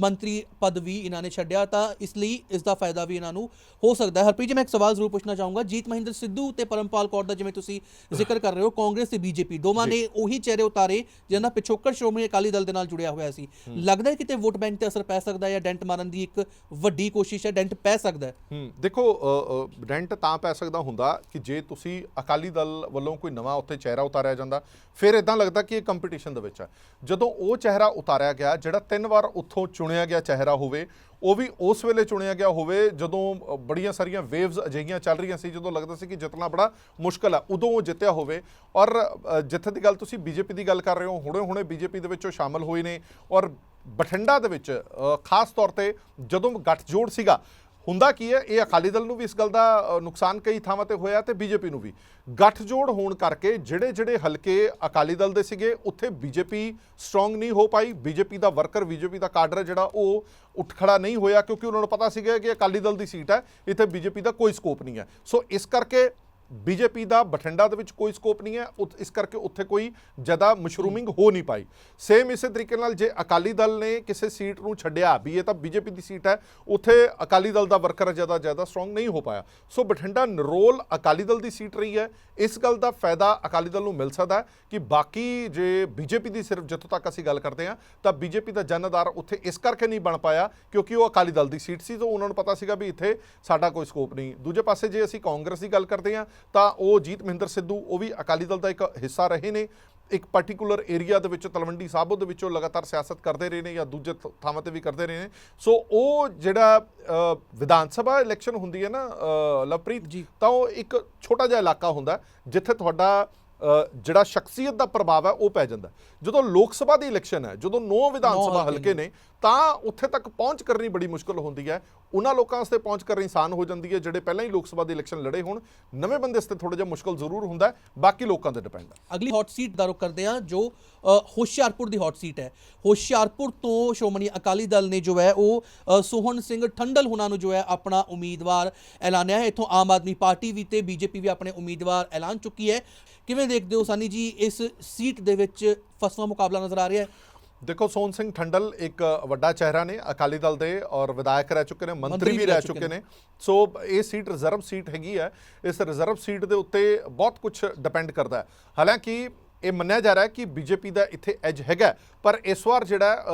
ਮੰਤਰੀ ਪਦ ਵੀ ਇਹਨਾਂ ਨੇ ਛੱਡਿਆ। ਤਾਂ ਇਸ ਲਈ ਇਸ ਦਾ ਫਾਇਦਾ ਵੀ ਇਹਨਾਂ ਨੂੰ ਹੋ ਸਕਦਾ ਹੈ। ਹਰਪ੍ਰੀਤ ਜੀ ਮੈਂ ਇੱਕ ਸਵਾਲ ਜ਼ਰੂਰ ਪੁੱਛਣਾ ਚਾਹੂੰਗਾ। ਜੀਤ ਮਹਿੰਦਰ ਸਿੱਧੂ ਤੇ ਪਰਮਪਾਲ ਕੌਰ ਦਾ ਜਿਵੇਂ ਤੁਸੀਂ ਜ਼ਿਕਰ ਕਰ ਰਹੇ ਹੋ ਕਾਂਗਰਸ ਤੇ ਬੀਜੇਪੀ ਦੋਵਾਂ ਨੇ ਉਹੀ ਚਿਹਰੇ ਉਤਾਰੇ ਜਿਹਨਾਂ ਪਿਛੋਕੜ ਸ਼੍ਰੋਮਣੀ ਅਕਾਲੀ ਦਲ ਦੇ ਨਾਲ ਜੁੜਿਆ ਹੋਇਆ ਸੀ। ਲੱਗਦਾ ਹੈ ਕਿਤੇ ਵੋਟ ਬੈਂਕ ਤੇ ਅਸਰ ਪੈ ਸਕਦਾ ਜਾਂ ਡੈਂਟ ਮਾਰਨ ਦੀ ਇੱਕ ਵੱਡੀ ਕੋਸ਼ਿਸ਼ ਹੈ, ਡੈਂਟ ਪੈ ਸਕਦਾ ਹੂੰ। ਦੇਖੋ ਡੈਂਟ ਤਾਂ ਪੈ ਸਕਦਾ ਹੁੰਦਾ ਕਿ ਜੇ ਤੁਸੀਂ ਅਕਾਲੀ ਦਲ ਵੱਲੋਂ ਕੋਈ ਨਵਾਂ ਉੱਥੇ ਚਿਹਰਾ ਉਤਾਰਿਆ ਜਾਂਦਾ, ਫਿਰ ਇਦਾਂ ਲੱਗਦਾ ਕਿ ਇਹ ਕੰਪੀਟੀਸ਼ਨ ਦੇ ਵਿੱਚ ਹੈ। ਜਦੋਂ ਉਹ ਚਿਹਰਾ ਉਤਾਰਿਆ ਗਿਆ, ਜਿਹੜਾ ਤਿੰਨ ਵਾਰ ਉੱਥੋਂ ਚੁਣਿਆ ਗਿਆ ਚਿਹਰਾ ਹੋਵੇ, ਉਹ ਵੀ ਉਸ ਵੇਲੇ ਚੁਣਿਆ ਗਿਆ ਹੋਵੇ, ਜਦੋਂ ਬੜੀਆਂ ਸਾਰੀਆਂ ਵੇਵਸ ਅਜਿਹੀਆਂ ਚੱਲ ਰਹੀਆਂ ਸੀ, ਜਦੋਂ ਲੱਗਦਾ ਸੀ ਕਿ ਜਿੱਤਣਾ ਬੜਾ ਮੁਸ਼ਕਲ ਹੈ, ਉਦੋਂ ਉਹ ਜਿੱਤਿਆ ਹੋਵੇ। ਔਰ ਜਿੱਥੇ ਦੀ ਗੱਲ ਤੁਸੀਂ ਬੀਜੇਪੀ ਦੀ ਗੱਲ ਕਰ ਰਹੇ ਹੋ ਹੁਣੇ ਹੁਣੇ ਬੀਜੇਪੀ ਦੇ ਵਿੱਚ ਉਹ ਸ਼ਾਮਲ ਹੋਏ ਨੇ, ਔਰ ਬਠਿੰਡਾ ਦੇ ਵਿੱਚ ਖਾਸ ਤੌਰ ਤੇ ਜਦੋਂ ਗੱਠਜੋੜ ਸੀਗਾ, ਹੁੰਦਾ ਕੀ ਹੈ, ਇਹ ਅਕਾਲੀ ਦਲ ਨੂੰ ਵੀ ਇਸ ਗੱਲ ਦਾ ਨੁਕਸਾਨ ਕਈ ਥਾਵਾਂ ਤੇ ਹੋਇਆ ਤੇ ਬੀਜੇਪੀ ਨੂੰ ਵੀ। ਗੱਠਜੋੜ ਹੋਣ ਕਰਕੇ ਜਿਹੜੇ ਜਿਹੜੇ ਹਲਕੇ ਅਕਾਲੀ ਦਲ ਦੇ ਸੀਗੇ, ਉੱਥੇ ਬੀਜੇਪੀ ਸਟਰੋਂਗ ਨਹੀਂ ਹੋ ਪਾਈ। ਬੀਜੇਪੀ ਦਾ ਵਰਕਰ, ਬੀਜੇਪੀ ਦਾ ਕਾਡਰ ਹੈ ਜਿਹੜਾ, ਉਹ ਉੱਠ ਖੜਾ ਨਹੀਂ ਹੋਇਆ ਕਿਉਂਕਿ ਉਹਨਾਂ ਨੂੰ ਪਤਾ ਸੀਗਾ ਕਿ ਅਕਾਲੀ ਦਲ ਦੀ ਸੀਟ ਹੈ, ਇੱਥੇ ਬੀਜੇਪੀ ਦਾ ਕੋਈ ਸਕੋਪ ਨਹੀਂ ਹੈ। ਸੋ ਇਸ ਕਰਕੇ ਬੀਜੇਪੀ ਦਾ ਬਠਿੰਡਾ ਦੇ ਵਿੱਚ ਕੋਈ ਸਕੋਪ ਨਹੀਂ ਹੈ। ਉਤ- ਇਸ ਕਰਕੇ ਉੱਥੇ ਕੋਈ ਜ਼ਿਆਦਾ ਮਸ਼ਰੂਮਿੰਗ ਹੋ ਨਹੀਂ ਪਾਈ। ਸੇਮ ਇਸੇ ਤਰੀਕੇ ਨਾਲ ਜੇ ਅਕਾਲੀ ਦਲ ਨੇ ਕਿਸੇ ਸੀਟ ਨੂੰ ਛੱਡਿਆ, ਵੀ ਇਹ ਤਾਂ ਬੀਜੇਪੀ ਦੀ ਸੀਟ ਹੈ, ਉੱਥੇ ਅਕਾਲੀ ਦਲ ਦਾ ਵਰਕਰ ਜ਼ਿਆਦਾ ਜ਼ਿਆਦਾ ਸਟਰੋਂਗ ਨਹੀਂ ਹੋ ਪਾਇਆ। ਸੋ ਬਠਿੰਡਾ ਨਰੋਲ ਅਕਾਲੀ ਦਲ ਦੀ ਸੀਟ ਰਹੀ ਹੈ। ਇਸ ਗੱਲ ਦਾ ਫਾਇਦਾ ਅਕਾਲੀ ਦਲ ਨੂੰ ਮਿਲ ਸਕਦਾ ਕਿ ਬਾਕੀ ਜੇ ਬੀਜੇਪੀ ਦੀ ਸਿਰਫ ਜਿੱਥੋਂ ਤੱਕ ਅਸੀਂ ਗੱਲ ਕਰਦੇ ਹਾਂ, ਤਾਂ ਬੀਜੇਪੀ ਦਾ ਜਨਦਾਰ ਉੱਥੇ ਇਸ ਕਰਕੇ ਨਹੀਂ ਬਣ ਪਾਇਆ ਕਿਉਂਕਿ ਉਹ ਅਕਾਲੀ ਦਲ ਦੀ ਸੀਟ ਸੀ। ਤਾਂ ਉਹਨਾਂ ਨੂੰ ਪਤਾ ਸੀਗਾ ਵੀ ਇੱਥੇ ਸਾਡਾ ਕੋਈ ਸਕੋਪ ਨਹੀਂ। ਦੂਜੇ ਪਾਸੇ ਜੇ ਅਸੀਂ ਕਾਂਗਰਸ ਦੀ ਗੱਲ ਕਰਦੇ ਹਾਂ ਤਾਂ ਉਹ ਜੀਤ ਮਹਿੰਦਰ ਸਿੱਧੂ ਉਹ ਵੀ ਅਕਾਲੀ ਦਲ ਦਾ ਇੱਕ ਹਿੱਸਾ ਰਹੇ ਨੇ ਇੱਕ ਪਾਰਟਿਕੂਲਰ ਏਰੀਆ ਦੇ ਵਿੱਚ ਤਲਵੰਡੀ ਸਾਬੋ ਦੇ ਵਿੱਚੋਂ ਲਗਾਤਾਰ ਸਿਆਸਤ ਕਰਦੇ ਰਹੇ ਨੇ ਜਾਂ ਦੂਜੇ ਥਾਵਾਂ ਤੇ ਵੀ ਕਰਦੇ ਰਹੇ ਨੇ ਸੋ ਉਹ ਜਿਹੜਾ ਵਿਧਾਨ ਸਭਾ ਇਲੈਕਸ਼ਨ ਹੁੰਦੀ ਹੈ ਨਾ ਲਵਪ੍ਰੀਤ ਜੀ। ਤਾਂ ਉਹ ਇੱਕ ਛੋਟਾ ਜਿਹਾ ਇਲਾਕਾ ਹੁੰਦਾ ਜਿੱਥੇ ਤੁਹਾਡਾ ਜਿਹੜਾ ਸ਼ਖਸੀਅਤ ਦਾ ਪ੍ਰਭਾਵ ਹੈ ਉਹ ਪੈ ਜਾਂਦਾ। ਜਦੋਂ ਲੋਕ ਸਭਾ ਦੀ ਇਲੈਕਸ਼ਨ ਹੈ ਜਦੋਂ ਨੌ ਵਿਧਾਨ ਨੌ ਸਭਾ ਹਲਕੇ ਨੇ ਤਾਂ ਉੱਥੇ ਤੱਕ ਪਹੁੰਚ ਕਰਨੀ ਬੜੀ ਮੁਸ਼ਕਲ ਹੁੰਦੀ ਹੈ। ਉਹਨਾਂ ਲੋਕਾਂ ਵਾਸਤੇ ਪਹੁੰਚ ਕਰਨੀ ਆਸਾਨ ਹੋ ਜਾਂਦੀ ਹੈ ਜਿਹੜੇ ਪਹਿਲਾਂ ਹੀ ਲੋਕ ਸਭਾ ਦੀ ਇਲੈਕਸ਼ਨ ਲੜੇ ਹੋਣ ਨਵੇਂ ਬੰਦੇ ਵਾਸਤੇ ਥੋੜਾ ਜਿਹਾ ਮੁਸ਼ਕਲ ਜ਼ਰੂਰ ਹੁੰਦਾ ਬਾਕੀ ਲੋਕਾਂ ਤੇ ਡਿਪੈਂਡ ਹੈ। ਅਗਲੀ ਹੌਟ ਸੀਟ ਦਾ ਰੁਖ ਕਰਦੇ ਹਾਂ ਜੋ ਹੁਸ਼ਿਆਰਪੁਰ ਦੀ ਹੌਟ ਸੀਟ ਹੈ। ਹੁਸ਼ਿਆਰਪੁਰ ਤੋਂ ਸ਼੍ਰੋਮਣੀ ਅਕਾਲੀ ਦਲ ਨੇ ਜੋ ਹੈ ਉਹ ਸੋਹਣ ਸਿੰਘ ਠੰਡਲ ਹੁਣਾਂ ਨੂੰ ਜੋ ਹੈ ਆਪਣਾ ਉਮੀਦਵਾਰ ਐਲਾਨਿਆ ਹੈ। ਇੱਥੋਂ ਆਮ ਆਦਮੀ ਪਾਰਟੀ ਵੀ ਤੇ ਬੀਜੇਪੀ ਵੀ ਆਪਣੇ ਉਮੀਦਵਾਰ ਐਲਾਨ ਚੁੱਕੀ ਹੈ। ਕਿਵੇਂ ਦੇਖਦੇ ਹੋ ਸਾਨੀ ਜੀ ਇਸ ਸੀਟ ਦੇ ਵਿੱਚ ਫਸਵਾ ਮੁਕਾਬਲਾ ਨਜ਼ਰ ਆ ਰਿਹਾ ਹੈ? ਦੇਖੋ ਸੋਨ ਸਿੰਘ ਠੰਡਲ ਇੱਕ ਵੱਡਾ ਚਿਹਰਾ ਨੇ ਅਕਾਲੀ ਦਲ ਦੇ ਔਰ ਵਿਧਾਇਕ ਰਹਿ ਚੁੱਕੇ ਨੇ ਮੰਤਰੀ ਵੀ ਰਹਿ ਚੁੱਕੇ ਨੇ। ਸੋ ਇਹ ਸੀਟ ਰਿਜ਼ਰਵ ਸੀਟ ਹੈਗੀ ਹੈ। ਇਸ ਰਿਜ਼ਰਵ ਸੀਟ ਦੇ ਉੱਤੇ ਬਹੁਤ ਕੁਝ ਡਿਪੈਂਡ ਕਰਦਾ ਹੈ। ਹਾਲਾਂਕਿ ਇਹ ਮੰਨਿਆ ਜਾ ਰਿਹਾ ਹੈ ਕਿ ਬੀਜੇਪੀ ਦਾ ਇੱਥੇ ਐਜ ਹੈਗਾ ਪਰ ਇਸ ਵਾਰ ਜਿਹੜਾ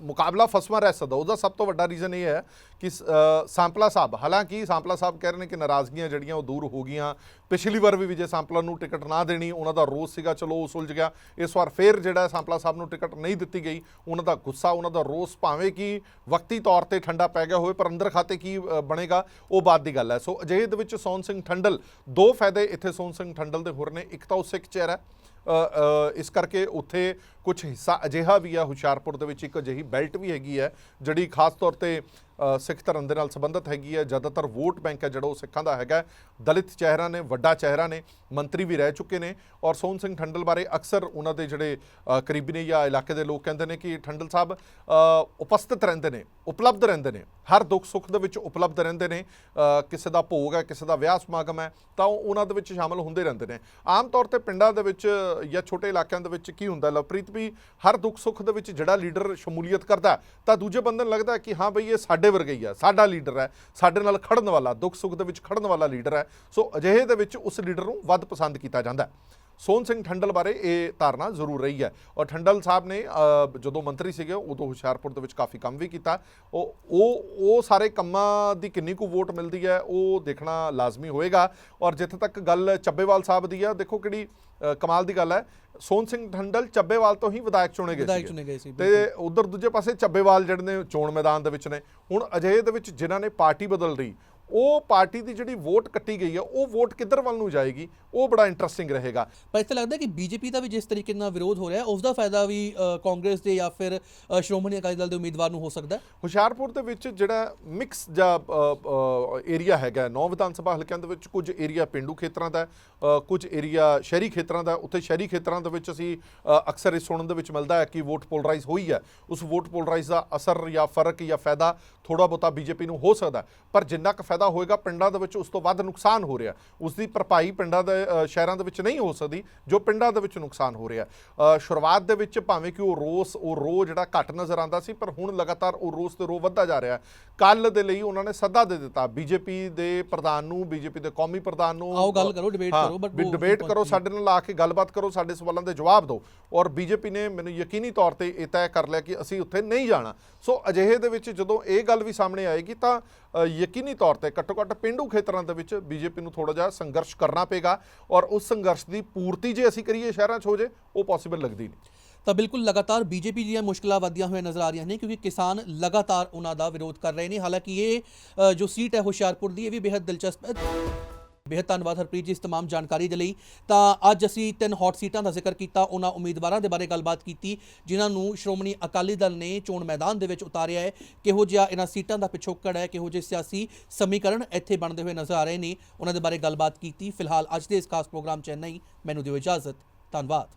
ਮੁਕਾਬਲਾ ਫਸਵਾ ਰਹਿ ਸਕਦਾ, ਉਹਦਾ ਸਭ ਤੋਂ ਵੱਡਾ ਰੀਜ਼ਨ ਇਹ ਹੈ ਕਿ ਸਾਂਪਲਾ ਸਾਹਿਬ, ਹਾਲਾਂਕਿ ਸਾਂਪਲਾ ਸਾਹਿਬ ਕਹਿ ਰਹੇ ਨੇ ਕਿ ਨਾਰਾਜ਼ਗੀਆਂ ਜਿਹੜੀਆਂ ਉਹ ਦੂਰ ਹੋ ਗਈਆਂ। ਪਿਛਲੀ ਵਾਰ ਵੀ ਵਿਜੇ ਸਾਂਪਲਾ ਨੂੰ ਟਿਕਟ ਨਾ ਦੇਣੀ, ਉਹਨਾਂ ਦਾ ਰੋਸ ਸੀਗਾ, ਚਲੋ ਉਹ ਸੁਲਝ ਗਿਆ। ਇਸ ਵਾਰ ਫੇਰ ਜਿਹੜਾ ਸਾਂਪਲਾ ਸਾਹਿਬ ਨੂੰ ਟਿਕਟ ਨਹੀਂ ਦਿੱਤੀ ਗਈ, ਉਹਨਾਂ ਦਾ ਗੁੱਸਾ, ਉਹਨਾਂ ਦਾ ਰੋਸ ਭਾਵੇਂ ਕਿ ਵਕਤੀ ਤੌਰ ਤੇ ਠੰਡਾ ਪੈ ਗਿਆ ਹੋਵੇ, ਪਰ ਅੰਦਰ ਖਾਤੇ ਕੀ ਬਣੇਗਾ, ਉਹ ਬਾਤ ਦੀ ਗੱਲ ਹੈ। ਸੋ ਅਜਿਹੇ ਦੇ ਵਿੱਚ ਸੋਨ ਸਿੰਘ ਠੰਡਲ, ਦੋ ਫਾਇਦੇ ਇੱਥੇ ਸੋਨ ਸਿੰਘ ਠੰਡਲ ਦੇ ਹੋਰ ਨੇ। ਇੱਕ ਤਾਂ ਉਹ ਸਿੱਖ ਚਿਹਰਾ ਇਸ ਕਰਕੇ ਉੱਥੇ ਕੁਝ ਹਿੱਸਾ ਅਜਿਹਾ ਵੀ ਆ, ਹੁਸ਼ਿਆਰਪੁਰ ਦੇ ਵਿੱਚ ਇੱਕ ਅਜਿਹੀ ਬੈਲਟ ਵੀ ਹੈਗੀ ਹੈ, ਜਿਹੜੀ ਖਾਸ ਤੌਰ ਤੇ ਸਿੱਖ ਧਰਮ ਦੇ ਨਾਲ ਸੰਬੰਧਿਤ ਹੈਗੀ ਹੈ, ਜ਼ਿਆਦਾਤਰ ਵੋਟ ਬੈਂਕ ਹੈ ਜਿਹੜਾ ਉਹ ਸਿੱਖਾਂ ਦਾ ਹੈਗਾ ਦਲਿਤ ਚਿਹਰਾ ਨੇ, ਵੱਡਾ ਚਿਹਰਾ ਨੇ, ਮੰਤਰੀ ਵੀ ਰਹਿ ਚੁੱਕੇ ਨੇ ਔਰ ਸੋਹਣ ਸਿੰਘ ਠੰਡਲ ਬਾਰੇ ਅਕਸਰ ਉਹਨਾਂ ਦੇ ਜਿਹੜੇ ਕਰੀਬੀ ਨੇ ਜਾਂ ਇਲਾਕੇ ਦੇ ਲੋਕ ਕਹਿੰਦੇ ਨੇ ਕਿ ਠੰਡਲ ਸਾਹਿਬ ਉਪਸਥਿਤ ਰਹਿੰਦੇ ਨੇ, ਉਪਲਬਧ ਰਹਿੰਦੇ ਨੇ, ਹਰ ਦੁੱਖ ਸੁੱਖ ਦੇ ਵਿੱਚ ਉਪਲਬਧ ਰਹਿੰਦੇ ਨੇ ਕਿਸੇ ਦਾ ਭੋਗ ਹੈ, ਕਿਸੇ ਦਾ ਵਿਆਹ ਸਮਾਗਮ ਹੈ, ਤਾਂ ਉਹ ਉਹਨਾਂ ਦੇ ਵਿੱਚ ਸ਼ਾਮਲ ਹੁੰਦੇ ਰਹਿੰਦੇ ਨੇ। ਆਮ ਤੌਰ ਤੇ ਪਿੰਡਾਂ ਦੇ ਵਿੱਚ ਜਾਂ ਛੋਟੇ ਇਲਾਕਿਆਂ ਦੇ ਵਿੱਚ ਕੀ ਹੁੰਦਾ ਲਵਪ੍ਰੀਤ ਵੀ ਹਰ ਦੁੱਖ ਸੁੱਖ ਦੇ ਵਿੱਚ ਜਿਹੜਾ ਲੀਡਰ ਸ਼ਮੂਲੀਅਤ ਕਰਦਾ ਤਾਂ ਦੂਜੇ ਬੰਦੇ ਨੂੰ ਲੱਗਦਾ ਕਿ ਹਾਂ ਬਈ ਇਹ ਸਾਡੇ ਵਰਗਾ ਹੀ ਹੈ ਸਾਡਾ ਲੀਡਰ ਹੈ, ਸਾਡੇ ਨਾਲ ਖੜਨ ਵਾਲਾ, ਦੁੱਖ ਸੁੱਖ ਦੇ ਵਿੱਚ ਖੜਨ ਵਾਲਾ ਲੀਡਰ ਹੈ। ਸੋ ਅਜਿਹੇ ਦੇ ਵਿੱਚ ਉਸ ਲੀਡਰ ਨੂੰ ਵੱਧ ਪਸੰਦ ਕੀਤਾ ਜਾਂਦਾ ਸੋਹਣ ਸਿੰਘ ਠੰਡਲ ਬਾਰੇ ਇਹ ਧਾਰਨਾ ਜ਼ਰੂਰ ਰਹੀ ਹੈ। ਔਰ ਠੰਡਲ ਸਾਹਿਬ ਨੇ ਜਦੋਂ ਮੰਤਰੀ ਸੀਗੇ ਉਦੋਂ ਹੁਸ਼ਿਆਰਪੁਰ ਦੇ ਵਿੱਚ ਕਾਫੀ ਕੰਮ ਵੀ ਕੀਤਾ। ਉਹ ਉਹ ਉਹ ਸਾਰੇ ਕੰਮਾਂ ਦੀ ਕਿੰਨੀ ਕੁ ਵੋਟ ਮਿਲਦੀ ਹੈ ਉਹ ਦੇਖਣਾ ਲਾਜ਼ਮੀ ਹੋਏਗਾ। ਔਰ ਜਿੱਥੇ ਤੱਕ ਗੱਲ ਚੱਬੇਵਾਲ ਸਾਹਿਬ ਦੀ ਹੈ ਦੇਖੋ ਕਿਹੜੀ ਕਮਾਲ ਦੀ ਗੱਲ ਹੈ। ਸੋਹਣ ਸਿੰਘ ਠੰਡਲ ਚੱਬੇਵਾਲ ਤੋਂ ਹੀ ਵਿਧਾਇਕ ਚੁਣੇ ਗਏ ਵਿਧਾਇਕ ਸੀਗੇ। ਚੁਣੇ ਗਏ ਸੀ ਤੇ ਉਧਰ ਦੂਜੇ ਪਾਸੇ ਚੱਬੇਵਾਲ ਜਿਹੜੇ ਨੇ ਚੋਣ ਮੈਦਾਨ ਦੇ ਵਿੱਚ ਨੇ ਹੁਣ ਅਜਿਹੇ ਦੇ ਵਿੱਚ ਜਿਨ੍ਹਾਂ ਨੇ ਪਾਰਟੀ ਬਦਲ ਰਹੀ ਉਹ ਪਾਰਟੀ ਦੀ ਜਿਹੜੀ ਵੋਟ ਕੱਟੀ ਗਈ ਹੈ ਉਹ ਵੋਟ ਕਿੱਧਰ ਵੱਲ ਨੂੰ ਜਾਏਗੀ ਉਹ ਬੜਾ ਇੰਟਰਸਟਿੰਗ ਰਹੇਗਾ ਪਰ ਇੱਥੇ ਲੱਗਦਾ ਕਿ ਬੀਜੇਪੀ ਦਾ ਵੀ ਜਿਸ ਤਰੀਕੇ ਨਾਲ ਵਿਰੋਧ ਹੋ ਰਿਹਾ ਉਸ ਦਾ ਫਾਇਦਾ ਵੀ ਕਾਂਗਰਸ ਦੇ ਜਾਂ ਫਿਰ ਸ਼੍ਰੋਮਣੀ ਅਕਾਲੀ ਦਲ ਦੇ ਉਮੀਦਵਾਰ ਨੂੰ ਹੋ ਸਕਦਾ ਹੁਸ਼ਿਆਰਪੁਰ ਦੇ ਵਿੱਚ ਜਿਹੜਾ ਮਿਕਸ ਜਾਂ ਏਰੀਆ ਹੈਗਾ ਨੌ ਵਿਧਾਨ ਸਭਾ ਹਲਕਿਆਂ ਦੇ ਵਿੱਚ ਕੁਝ ਏਰੀਆ ਪਿੰਡੂ ਖੇਤਰਾਂ ਦਾ ਕੁਝ ਏਰੀਆ ਸ਼ਹਿਰੀ ਖੇਤਰਾਂ ਦਾ। ਉੱਥੇ ਸ਼ਹਿਰੀ ਖੇਤਰਾਂ ਦੇ ਵਿੱਚ ਅਸੀਂ ਅਕਸਰ ਇਹ ਸੁਣਨ ਦੇ ਵਿੱਚ ਮਿਲਦਾ ਹੈ ਕਿ ਵੋਟ ਪੋਲਰਾਈਜ਼ ਹੋਈ ਹੈ ਉਸ ਵੋਟ ਪੋਲਰਾਈਜ਼ ਦਾ ਅਸਰ ਜਾਂ ਫ਼ਰਕ ਜਾਂ ਫਾਇਦਾ ਥੋੜਾ ਬਹੁਤਾ ਬੀਜੇਪੀ ਨੂੰ ਹੋ ਸਕਦਾ। ਪਰ ਜਿੰਨਾ ਕੁ ਫਾਇਦਾ ਹੋਏਗਾ ਪਿੰਡਾਂ ਦੇ ਵਿੱਚ ਉਸ ਤੋਂ ਵੱਧ ਨੁਕਸਾਨ ਹੋ ਰਿਹਾ। ਉਸ ਦੀ ਭਰਪਾਈ ਪਿੰਡਾਂ ਦੇ ਸ਼ਹਿਰਾਂ ਦੇ ਵਿੱਚ ਨਹੀਂ ਹੋ ਸਕਦੀ ਜੋ ਪਿੰਡਾਂ ਦੇ ਵਿੱਚ ਨੁਕਸਾਨ ਹੋ ਰਿਹਾ। ਸ਼ੁਰੂਆਤ ਦੇ ਵਿੱਚ ਭਾਵੇਂ ਕਿ ਉਹ ਰੋਸ ਉਹ ਰੋ ਜਿਹੜਾ ਘੱਟ ਨਜ਼ਰ ਆਉਂਦਾ ਸੀ ਪਰ ਹੁਣ ਲਗਾਤਾਰ ਉਹ ਰੋਸ ਤੇ ਰੋ ਵੱਧਦਾ ਜਾ ਰਿਹਾ। ਕੱਲ ਦੇ ਲਈ ਉਹਨਾਂ ਨੇ ਸੱਦਾ ਦੇ ਦਿੱਤਾ। ਬੀਜੇਪੀ ਦੇ ਪ੍ਰਧਾਨ ਨੂੰ ਬੀਜੇਪੀ ਦੇ ਕੌਮੀ ਪ੍ਰਧਾਨ ਨੂੰ ਆਓ ਗੱਲ ਕਰੋ, ਹਾਂ, ਕਰੋ, ਉਹ ਡਿਬੇਟ ਕਰੋ। ਸਾਡੇ ਨਾਲ ਆ ਕੇ ਗੱਲਬਾਤ ਕਰੋ ਸਾਡੇ ਸਵਾਲਾਂ ਦੇ ਜਵਾਬ ਦਿਓ। ਔਰ ਬੀਜੇਪੀ ਨੇ ਮੈਨੂੰ ਯਕੀਨੀ ਤੌਰ ਤੇ ਇਹ ਤੈਅ ਕਰ ਲਿਆ ਕਿ ਅਸੀਂ ਉੱਥੇ ਨਹੀਂ ਜਾਣਾ। ਸੋ ਅਜਿਹੇ ਦੇ ਵਿੱਚ ਜਦੋਂ ਇਹ ਗੱਲ ਵੀ ਸਾਹਮਣੇ ਆਏਗੀ ਤਾਂ ਯਕੀਨੀ ਤੌਰ ਤੇ ਘੱਟੋ ਘੱਟ ਪਿੰਡੂ ਖੇਤਰਾਂ ਦੇ ਵਿੱਚ ਬੀਜੇਪੀ ਨੂੰ ਥੋੜਾ ਜਿਹਾ ਸੰਘਰਸ਼ ਕਰਨਾ ਪਏਗਾ ਔਰ ਉਸ ਸੰਘਰਸ਼ ਦੀ ਪੂਰਤੀ ਜੇ ਅਸੀਂ ਕਰੀਏ ਸ਼ਹਿਰਾਂ 'ਚ ਹੋ ਜੇ, ਉਹ ਪੋਸੀਬਲ ਲੱਗਦੀ ਨਹੀਂ। ਤਾਂ ਬਿਲਕੁਲ ਲਗਾਤਾਰ ਬੀਜੇਪੀ ਦੀਆਂ ਮੁਸ਼ਕਲਾਂ ਵਧਦੀਆਂ ਹੋਈਆਂ ਨਜ਼ਰ ਆ ਰਹੀਆਂ ਨੇ ਕਿਉਂਕਿ ਕਿਸਾਨ ਲਗਾਤਾਰ ਉਹਨਾਂ ਦਾ ਵਿਰੋਧ ਕਰ ਰਹੇ ਨੇ। ਹਾਲਾਂਕਿ ਇਹ ਜੋ ਸੀਟ ਹੈ ਹੁਸ਼ਿਆਰਪੁਰ ਦੀ, ਇਹ ਵੀ ਬੇहद ਦਿਲਚਸਪ ਹੈ। ਬੇਹਦ ਧੰਨਵਾਦ ਹਰਪ੍ਰੀਤ ਜੀ ਇਸ तमाम ਜਾਣਕਾਰੀ ਦੇ ਲਈ। ਤਾਂ ਅੱਜ ਅਸੀਂ ਤਿੰਨ ਹੌਟ ਸੀਟਾਂ ਦਾ ਜ਼ਿਕਰ ਕੀਤਾ, ਉਹਨਾਂ ਉਮੀਦਵਾਰਾਂ ਦੇ ਬਾਰੇ ਗੱਲਬਾਤ ਕੀਤੀ, ਜਿਨ੍ਹਾਂ ਨੂੰ ਸ਼੍ਰੋਮਣੀ ਅਕਾਲੀ ਦਲ ਨੇ ਚੋਣ ਮੈਦਾਨ ਦੇ ਵਿੱਚ ਉਤਾਰਿਆ ਹੈ। ਕਿਹੋ ਜਿਹਾ ਇਹਨਾਂ ਸੀਟਾਂ ਦਾ ਪਿਛੋਕੜ ਹੈ, ਕਿਹੋ ਜਿਹੇ ਸਿਆਸੀ ਸਮੀਕਰਨ ਇੱਥੇ ਬਣਦੇ ਹੋਏ ਨਜ਼ਰ ਆ ਰਹੇ ਨੇ, ਉਹਨਾਂ ਦੇ ਬਾਰੇ ਗੱਲਬਾਤ ਕੀਤੀ। ਫਿਲਹਾਲ ਅੱਜ ਦੇ ਇਸ ਖਾਸ ਪ੍ਰੋਗਰਾਮ 'ਚ ਇੰਨਾ ਹੀ। ਮੈਨੂੰ ਦਿਓ ਇਜਾਜ਼ਤ। ਧੰਨਵਾਦ।